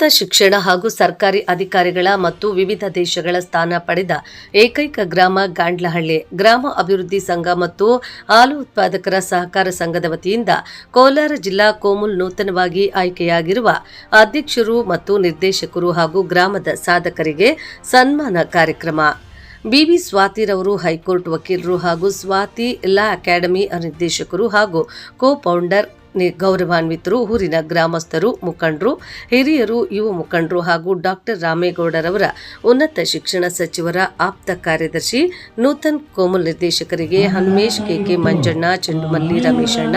ಉನ್ನತ ಶಿಕ್ಷಣ ಹಾಗೂ ಸರ್ಕಾರಿ ಅಧಿಕಾರಿಗಳ ಮತ್ತು ವಿವಿಧ ದೇಶಗಳ ಸ್ಥಾನ ಪಡೆದ ಏಕೈಕ ಗ್ರಾಮ ಗಾಂಡ್ಲಹಳ್ಳಿ ಗ್ರಾಮ ಅಭಿವೃದ್ಧಿ ಸಂಘ ಮತ್ತು ಹಾಲು ಉತ್ಪಾದಕರ ಸಹಕಾರ ಸಂಘದ ವತಿಯಿಂದ ಕೋಲಾರ ಜಿಲ್ಲಾ ಕೋಮುಲ್ ನೂತನವಾಗಿ ಆಯ್ಕೆಯಾಗಿರುವ ಅಧ್ಯಕ್ಷರು ಮತ್ತು ನಿರ್ದೇಶಕರು ಹಾಗೂ ಗ್ರಾಮದ ಸಾಧಕರಿಗೆ ಸನ್ಮಾನ ಕಾರ್ಯಕ್ರಮ. ಬಿವಿ ಸ್ವಾತಿರವರು ಹೈಕೋರ್ಟ್ ವಕೀಲರು ಹಾಗೂ ಸ್ವಾತಿ ಲಾ ಅಕಾಡೆಮಿ ನಿರ್ದೇಶಕರು ಹಾಗೂ ಕೋ ಫೌಂಡರ್ ಗೌರವಾನ್ವಿತರು, ಊರಿನ ಗ್ರಾಮಸ್ಥರು, ಮುಖಂಡರು, ಹಿರಿಯರು, ಯುವ ಮುಖಂಡರು ಹಾಗೂ ಡಾಕ್ಟರ್ ರಾಮೇಗೌಡರವರ ಉನ್ನತ ಶಿಕ್ಷಣ ಸಚಿವರ ಆಪ್ತ ಕಾರ್ಯದರ್ಶಿ ನೂತನ್ ಕೋಮಲ್ ನಿರ್ದೇಶಕರಿಗೆ ಹನುಮೇಶ್ ಕೆಕೆ ಮಂಜಣ್ಣ, ಚೆಂಡುಮಲ್ಲಿ ರಮೇಶಣ್ಣ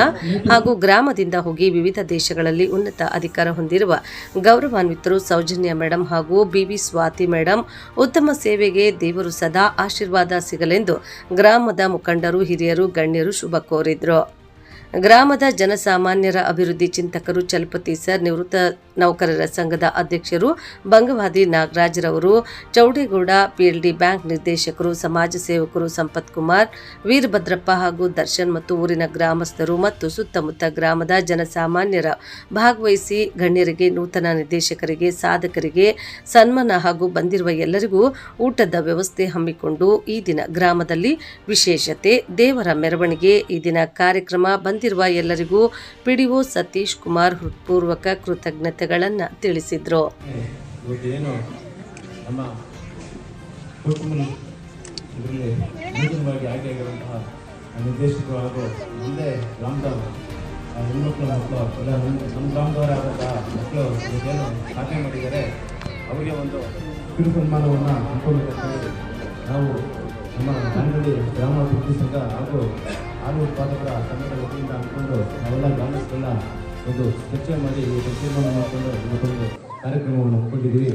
ಹಾಗೂ ಗ್ರಾಮದಿಂದ ಹೋಗಿ ವಿವಿಧ ದೇಶಗಳಲ್ಲಿ ಉನ್ನತ ಅಧಿಕಾರ ಹೊಂದಿರುವ ಗೌರವಾನ್ವಿತರು ಸೌಜನ್ಯ ಮೇಡಂ ಹಾಗೂ ಬಿವಿ ಸ್ವಾತಿ ಮೇಡಂ, ಉತ್ತಮ ಸೇವೆಗೆ ದೇವರು ಸದಾ ಆಶೀರ್ವಾದ ಸಿಗಲೆಂದು ಗ್ರಾಮದ ಮುಖಂಡರು, ಹಿರಿಯರು, ಗಣ್ಯರು ಶುಭ ಕೋರಿದ್ರು. ಗ್ರಾಮದ ಜನಸಾಮಾನ್ಯರ ಅಭಿವೃದ್ಧಿ ಚಿಂತಕರು ಚಲಪತಿ ಸರ್ ನಿವೃತ್ತ ನೌಕರರ ಸಂಘದ ಅಧ್ಯಕ್ಷರು ಬಂಗವಾದಿ ನಾಗರಾಜ್ರವರು, ಚೌಡೇಗೌಡ ಪಿಎಲ್ಡಿ ಬ್ಯಾಂಕ್ ನಿರ್ದೇಶಕರು, ಸಮಾಜ ಸೇವಕರು ಸಂಪತ್ ಕುಮಾರ್, ವೀರಭದ್ರಪ್ಪ ಹಾಗೂ ದರ್ಶನ್ ಮತ್ತು ಊರಿನ ಗ್ರಾಮಸ್ಥರು ಮತ್ತು ಸುತ್ತಮುತ್ತ ಗ್ರಾಮದ ಜನಸಾಮಾನ್ಯರ ಭಾಗವಹಿಸಿ ಗಣ್ಯರಿಗೆ, ನೂತನ ನಿರ್ದೇಶಕರಿಗೆ, ಸಾಧಕರಿಗೆ ಸನ್ಮಾನ ಹಾಗೂ ಬಂದಿರುವ ಎಲ್ಲರಿಗೂ ಊಟದ ವ್ಯವಸ್ಥೆ ಹಮ್ಮಿಕೊಂಡು ಈ ದಿನ ಗ್ರಾಮದಲ್ಲಿ ವಿಶೇಷತೆ, ದೇವರ ಮೆರವಣಿಗೆ, ಈ ದಿನ ಕಾರ್ಯಕ್ರಮ ಬಂದಿರುವ ಎಲ್ಲರಿಗೂ ಪಿಡಿಒ ಸತೀಶ್ ಕುಮಾರ್ ಹೃತ್ಪೂರ್ವಕ ಕೃತಜ್ಞತೆಗಳನ್ನು ತಿಳಿಸಿದ್ರು. ನಿರ್ದೇಶಕರು ಹಾಗೂ ನಮ್ಮ ಮಕ್ಕಳು ಏನೋ ಸಾಧನೆ ಮಾಡಿದ್ದಾರೆ. ಅವರಿಗೆ ಒಂದು ನಾವು ನಮ್ಮ ಗ್ರಾಮ ಸಂಘ ಹಾಗೂ ಹಾಲು ಉತ್ಪಾದಕರ ಸಂಘದ ವತಿಯಿಂದ ಅಂದ್ಕೊಂಡು ನಾವೆಲ್ಲ ಗ್ರಾಮಸ್ಥರೆಲ್ಲ ಒಂದು ಚರ್ಚೆ ಮಾಡಿ ಈ ತೀರ್ಮಾನ ಮಾಡಿಕೊಂಡು ಇವತ್ತೊಂದು ಕಾರ್ಯಕ್ರಮವನ್ನು ಹಮ್ಮಿಕೊಂಡಿದ್ದೀವಿ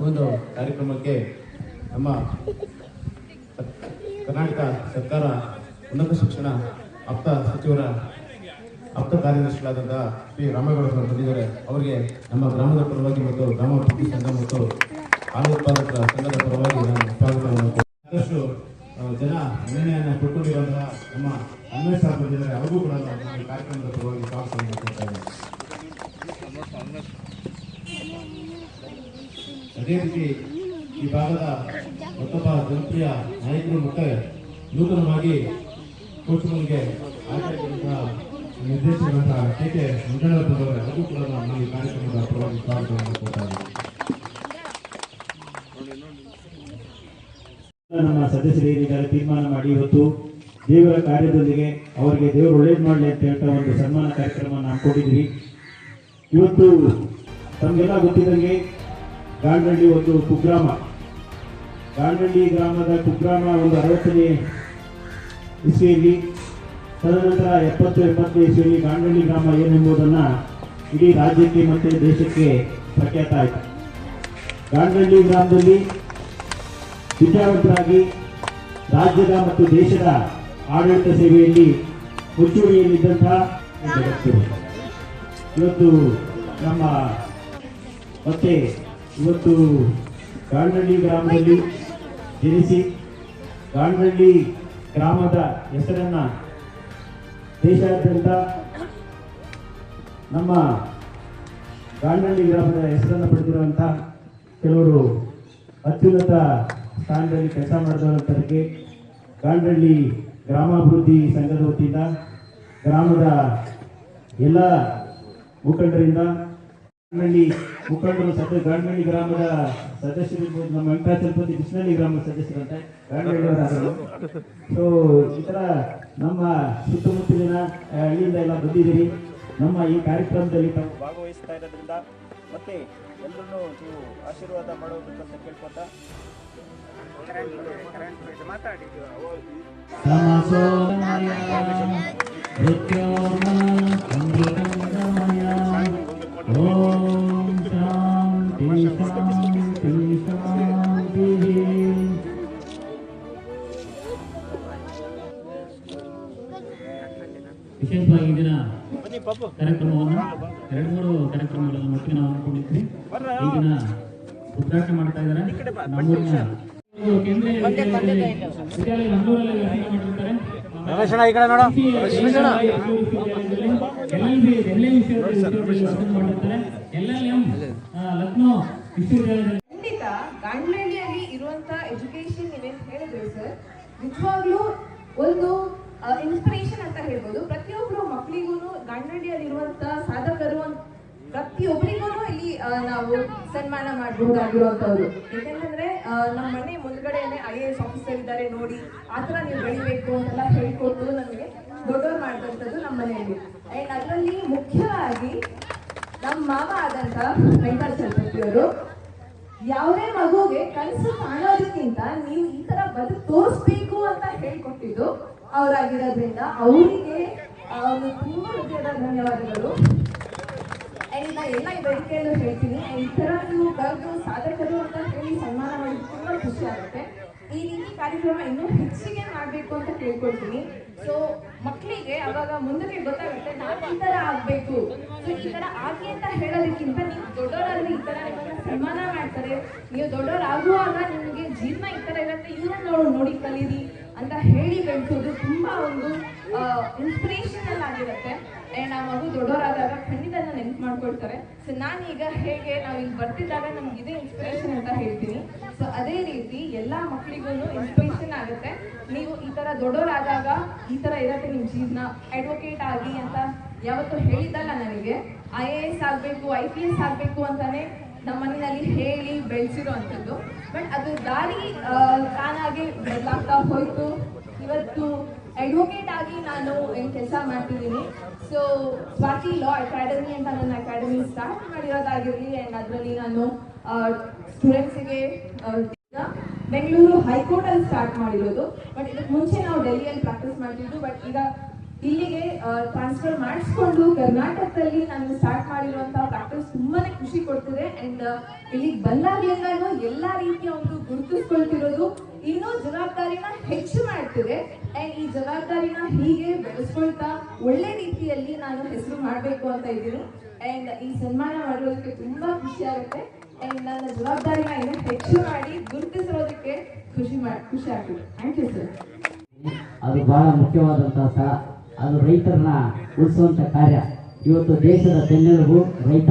ಒಂದು ಕಾರ್ಯಕ್ರಮಕ್ಕೆ ನಮ್ಮ ಕರ್ನಾಟಕ ಸರ್ಕಾರ ಉನ್ನತ ಶಿಕ್ಷಣ ಆಪ್ತ ಸಚಿವರ ಆಪ್ತ ಕಾರ್ಯದರ್ಶಿಗಳಾದಂತಹ ಪಿ ರಾಮೇಗೌಡ ಸರ್ ಬಂದಿದ್ದಾರೆ. ಅವರಿಗೆ ನಮ್ಮ ಗ್ರಾಮದ ಪರವಾಗಿ ಮತ್ತು ಗ್ರಾಮ ಅಭಿವೃದ್ಧಿ ಸಂಘ ಮತ್ತು ಹಾಲು ಉತ್ಪಾದಕರ ಸಂಘದ ನಾನು ಸ್ವಾಗತವನ್ನು ಕೋರುತ್ತೇನೆ. ಸಾಕಷ್ಟು ಆ, ಜನ ಮನ್ನಣೆಯನ್ನು ಪಡ್ಕೊಂಡಿರುವಂತಹ ನಮ್ಮ ಅನ್ವೇಷ್ ಸರ್ ಬಂದಿದ್ದಾರೆ ಅವ್ರಿಗೂ ಕೂಡ ನಾನು ಈ ಕಾರ್ಯಕ್ರಮದ ಪರವಾಗಿ ಸ್ವಾಗತವನ್ನು ಕೊಡ್ತಾ ಇದ್ದೇನೆ ಅದೇ ರೀತಿ ಈ ಭಾಗದ ಮತ್ತೊಬ್ಬ ಜನಪ್ರಿಯ ನಾಯಕರು ಮತ್ತೆ ನೂತನವಾಗಿ ಕೋಚುಮಲ್ಗೆ ಆಯ್ಕೆಯಾಗಿರುವಂತಹ ನಿರ್ದೇಶಕರಾದ ಕೆ ಕೆ ಮಂಜಣ್ಣವರವರೇ ಅದು ಕೂಡ ನಾನು ಈ ಕಾರ್ಯಕ್ರಮದ ಪರವಾಗಿ ಸ್ವಾಗತವನ್ನು ಕೊಡ್ತಾ ನಮ್ಮ ಸದಸ್ಯರು ಏನಿದ್ದಾರೆ ತೀರ್ಮಾನ ಮಾಡಿ ಇವತ್ತು ದೇವರ ಕಾರ್ಯದೊಂದಿಗೆ ಅವರಿಗೆ ದೇವರು ಒಳ್ಳೇದು ಮಾಡಲಿ ಅಂತ ಹೇಳ್ತಾ ಒಂದು ಸನ್ಮಾನ ಕಾರ್ಯಕ್ರಮ ಕೊಟ್ಟಿದ್ವಿ ಇವತ್ತು ತಮಗೆಲ್ಲ ಗೊತ್ತಿದ್ದಂಗೆ ಗಾಂಡಳ್ಳಿ ಒಂದು ಕುಗ್ರಾಮ. ಗಾಂಡಳ್ಳಿ ಗ್ರಾಮದ ಕುಗ್ರಾಮ ಒಂದು ಅರವತ್ತನೇ ಇಸ್ವಿಯಲ್ಲಿ ತದನಂತರ ಎಪ್ಪತ್ತು ಎಪ್ಪತ್ತು ಇಸ್ವಿಯಲ್ಲಿ ಗಾಂಡಳ್ಳಿ ಗ್ರಾಮ ಏನೆಂಬುದನ್ನು ಇಡೀ ರಾಜ್ಯಕ್ಕೆ ಮತ್ತು ದೇಶಕ್ಕೆ ಪ್ರಖ್ಯಾತ ಆಯಿತು. ಗಾಂಡಳ್ಳಿ ಗ್ರಾಮದಲ್ಲಿ ವಿದ್ಯಾವಂತರಾಗಿ ರಾಜ್ಯದ ಮತ್ತು ದೇಶದ ಆಡಳಿತ ಸೇವೆಯಲ್ಲಿ ಮುಂಚೂಣಿಯಲ್ಲಿದ್ದಂತಹ ಇವತ್ತು ನಮ್ಮ ಮತ್ತೆ ಇವತ್ತು ಗಾಂಡಳ್ಳಿ ಗ್ರಾಮದಲ್ಲಿ ಜನಿಸಿ ಗಾಂಡಳ್ಳಿ ಗ್ರಾಮದ ಹೆಸರನ್ನ ದೇಶಾದ್ಯಂತ ನಮ್ಮ ಗಾಂಡಳ್ಳಿ ಗ್ರಾಮದ ಹೆಸರನ್ನು ಪಡೆದಿರುವಂಥ ಕೆಲವರು ಅತ್ಯುನ್ನತ ಸ್ಥಾನದಲ್ಲಿ ಕೆಲಸ ಮಾಡಿದವರಂತರಿಗೆ ಗಾಂಡಳ್ಳಿ ಗ್ರಾಮಾಭಿವೃದ್ಧಿ ಸಂಘದ ವತಿಯಿಂದ ಗ್ರಾಮದ ಎಲ್ಲ ಮುಖಂಡರಿಂದ ಗಾಂಡಳ್ಳಿ ಮುಖಂಡರು ಸದ್ಯ ಗಾಂಡಳ್ಳಿ ಗ್ರಾಮದ ಸದಸ್ಯರಿರ್ಬೋದು ನಮ್ಮ ವೆಂಕಟಾಚಲಪತಿ ಕೃಷ್ಣಳ್ಳಿ ಗ್ರಾಮದ ಸದಸ್ಯರಂತೆ ಗಾಂಡಳ್ಳಿಯವರಾದರು ಸೊ ಈ ಥರ ನಮ್ಮ ಸುತ್ತಮುತ್ತಲಿನ ಹಳ್ಳಿಯಿಂದ ಎಲ್ಲ ಬಂದಿದ್ದೀರಿ. ನಮ್ಮ ಈ ಕಾರ್ಯಕ್ರಮದಲ್ಲಿ ತಾವು ಭಾಗವಹಿಸ್ತಾ ಇರೋದ್ರಿಂದ ಮತ್ತೆ ಎಲ್ಲರನ್ನೂ ನೀವು ಆಶೀರ್ವಾದ ಮಾಡೋದಕ್ಕಂತ ಕೇಳ್ಕೊತಾ ಓಂ ಕಾರ್ಯಕ್ರಮವನ್ನು ಎರಡು ಮೂರು ಕಾರ್ಯಕ್ರಮಗಳನ್ನು ಒಟ್ಟಿಗೆ ನಾವು ಅನ್ಕೊಂಡಿದ್ವಿ ಈಗಿನ ಉದ್ಘಾಟನೆ ಮಾಡ್ತಾ ಇದ್ದಾರೆ. ನಮ್ಮೂರಿನ ಕೇಂದ್ರೀಯ ವಿದ್ಯಾಲಯ ವ್ಯಾಸಂಗ ಮಾಡಿರ್ತಾರೆ. ರಮೇಶಣ್ಣ ಈ ಕಡೆ ನೋಡು. ಖಂಡಿತ ಗಾಂಡ್ಲಹಳ್ಳಿಯಲ್ಲಿ ಇರುವಂತ ಎಜುಕೇಶನ್ ನೀವೇನು ಹೇಳಿದ್ರಿ ಸರ್ ನಿಜವಾಗ್ಲೂ ಒಂದು ಇನ್ಸ್ಪಿರೇಷನ್ ಅಂತ ಹೇಳ್ಬೋದು. ಪ್ರತಿಯೊಬ್ರು ಮಕ್ಕಳಿಗೂ ಗಂಡಳ್ಳಿಯಲ್ಲಿರುವಂತ ಸಾಧಕರು ಪ್ರತಿಯೊಬ್ಬರಿಗೂ ಇಲ್ಲಿ ನಾವು ಸನ್ಮಾನ ಮಾಡಬಹುದಾಗಿರುವಂತವ್ರು ಯಾಕಂತಂದ್ರೆ ನಮ್ಮ ಮನೆ ಮುಂದ್ಗಡೆನೆ ಐ ಎ ಎಸ್ ಆಫೀಸರ್ ಇದ್ದಾರೆ ನೋಡಿ, ಆ ಥರ ನೀವು ಬೆಳಿಬೇಕು ಅಂತೆಲ್ಲ ಹೇಳ್ಕೊಟ್ಟು ನಮಗೆ ದೊಡ್ಡವ್ರು ಮಾಡಿದಂಥದ್ದು ನಮ್ಮ ಮನೆಯಲ್ಲಿ. ಅಂಡ್ ಅದರಲ್ಲಿ ಮುಖ್ಯವಾಗಿ ನಮ್ಮ ಮಾವ ಆದಂತ ವೆಂಕಟ ಚಲಪತಿ ಅವರು ಯಾವುದೇ ಮಗುಗೆ ಕನಸು ಕಾಣೋದಕ್ಕಿಂತ ನೀವು ಈ ತರ ಬದುಕು ತೋರಿಸ್ಬೇಕು ಅಂತ ಹೇಳ್ಕೊಟ್ಟಿದ್ದು ಅವರಾಗಿರೋದ್ರಿಂದ ಅವರಿಗೆ ಒಂದು ತುಂಬಾ ಹೃದಯದ ಧನ್ಯವಾದಗಳು. ಎಲ್ಲ ಎಲ್ಲ ಈ ವೇದಿಕೆಯಲ್ಲೂ ಹೇಳ್ತೀನಿ. ಈ ತರ ನೀವು ಸಾಧಕರು ಅಂತ ಹೇಳಿ ಸನ್ಮಾನ ಮಾಡಿದ್ರೆ ತುಂಬಾ ಖುಷಿ ಆಗುತ್ತೆ. ಈ ರೀತಿ ಕಾರ್ಯಕ್ರಮ ಇನ್ನೂ ಹೆಚ್ಚಿಗೆ ಮಾಡಬೇಕು ಅಂತ ಕೇಳ್ಕೊಳ್ತೀನಿ ಸೊ ಮಕ್ಕಳಿಗೆ ಅವಾಗ ಮುಂದಕ್ಕೆ ಗೊತ್ತಾಗುತ್ತೆ ನಾನು ಈ ತರ ಆಗ್ಬೇಕು. ಸೊ ಈ ತರ ಆಗಿ ಅಂತ ಹೇಳೋದಕ್ಕಿಂತ ನೀವು ದೊಡ್ಡವರಾದ್ರೆ ಈ ನಿಮ್ಮನ್ನ ಸನ್ಮಾನ ಮಾಡ್ತಾರೆ. ನೀವು ದೊಡ್ಡವರಾಗುವಾಗ ನಿಮಗೆ ಜೀವನ ಈ ತರ ಇರುತ್ತೆ. ಇವರನ್ನ ನೋಡಿ ಕಲೀರಿ. ಅಂತ ಹೇಳಿ ಬೆಳೆಸೋದು ತುಂಬಾ ಒಂದು ಇನ್ಸ್ಪಿರೇಷನಲ್ ಆಗಿರುತ್ತೆ. ಆ್ಯಂಡ್ ಮಗು ದೊಡ್ಡವರಾದಾಗ ಖಂಡಿತ ನೆನ್ಪು ಮಾಡ್ಕೊಳ್ತಾರೆ. ಸೊ ನಾನೀಗ ಹೇಗೆ ನಾವು ಇಲ್ಲಿ ಬರ್ತಿದ್ದಾಗ ನಮ್ಗೆ ಇದೇ ಇನ್ಸ್ಪಿರೇಷನ್ ಅಂತ ಹೇಳ್ತೀನಿ. ಸೊ ಅದೇ ರೀತಿ ಎಲ್ಲ ಮಕ್ಕಳಿಗೂ ಇನ್ಸ್ಪಿರೇಷನ್ ಆಗುತ್ತೆ. ನೀವು ಈ ತರ ದೊಡ್ಡವರಾದಾಗ ಈ ತರ ಇರತ್ತೆ ನಿಮ್ಮ ಜೀವನ. ಅಡ್ವೊಕೇಟ್ ಆಗಿ ಅಂತ ಯಾವತ್ತೂ ಹೇಳಿದ್ದಲ್ಲ ನನಗೆ. ಐ ಎ ಎಸ್ ಆಗಬೇಕು ಐ ಪಿ ಎಸ್ ಆಗಬೇಕು ಅಂತಾನೆ ನಮ್ಮ ಮನೆಯಲ್ಲಿ ಹೇಳಿ ಬೆಳೆಸಿರೋ ಅಂಥದ್ದು. ಬಟ್ ಅದು ದಾರಿ ತಾನಾಗಿ ತಾನಾಗೆ ಬದಲಾಗ್ತಾ ಹೋಯ್ತು. ಇವತ್ತು ಅಡ್ವೊಕೇಟ್ ಆಗಿ ನಾನು ಏನು ಕೆಲಸ ಮಾಡ್ತಿದ್ದೀನಿ. ಸೊ ಸ್ವಾತಿ ಲಾ ಅಕಾಡೆಮಿ ಅಂತ ನನ್ನ ಅಕಾಡೆಮಿ ಸ್ಟಾರ್ಟ್ ಮಾಡಿರೋದಾಗಿರಲಿ ಆ್ಯಂಡ್ ಅದರಲ್ಲಿ ನಾನು ಸ್ಟೂಡೆಂಟ್ಸಿಗೆ ಬೆಂಗಳೂರು ಹೈಕೋರ್ಟಲ್ಲಿ ಸ್ಟಾರ್ಟ್ ಮಾಡಿರೋದು. ಬಟ್ ಇದಕ್ಕೆ ಮುಂಚೆ ನಾವು ಡೆಲ್ಲಿಯಲ್ಲಿ ಪ್ರಾಕ್ಟೀಸ್ ಮಾಡ್ತಿದ್ದು ಬಟ್ ಈಗ ಇಲ್ಲಿಗೆ ಟ್ರಾನ್ಸ್ಫರ್ ಮಾಡಿಸ್ಕೊಂಡು ಕರ್ನಾಟಕದಲ್ಲಿ ನಾನು ಸ್ಟಾರ್ಟ್ ಮಾಡಿರುವಂತಹ ಪ್ರಾಕ್ಟೀಸ್ ತುಂಬಾನೇ ಖುಷಿ ಕೊಡ್ತಿದೆ. ಅಂಡ್ ಇಲ್ಲಿಗೆ ಬಂದಾಗ್ಲಿಂದನೂ ಎಲ್ಲಾ ರೀತಿಯ ಒಂದು ಗುರುತಿಸ್ಕೊಳ್ತಿರೋದು ಇನ್ನೂ ಜವಾಬ್ದಾರಿನ ಹೆಚ್ಚು ಮಾಡ್ತಿದೆ. ಅಂಡ್ ಈ ಜವಾಬ್ದಾರಿನ ಹೀಗೆ ಬೆಳೆಸ್ಕೊಳ್ತಾ ಒಳ್ಳೆ ರೀತಿಯಲ್ಲಿ ನಾನು ಹೆಸರು ಮಾಡಬೇಕು ಅಂತ ಇದ್ದೀನಿ. ಅಂಡ್ ಈ ಸನ್ಮಾನ ಮಾಡಿರೋದಕ್ಕೆ ತುಂಬಾ ಖುಷಿ ಆಗುತ್ತೆ. ಅಂಡ್ ನನ್ನ ಜವಾಬ್ದಾರಿನ ಇನ್ನೂ ಹೆಚ್ಚು ಮಾಡಿ ಗುರುತಿಸಿರೋದಕ್ಕೆ ಖುಷಿ ಮಾಡಿ ಖುಷಿ ಆಗ್ತಿದೆ. ಥ್ಯಾಂಕ್ ಯು ಸರ್ ಅದು ಬಹಳ ಮುಖ್ಯವಾದಂತಹ ಸ್ಥಳ ಅದು ರೈತರನ್ನ ಉಳಿಸುವಂಥ ಕಾರ್ಯ. ಇವತ್ತು ದೇಶದ ಬೆನ್ನೆಲುಬು ರೈತ.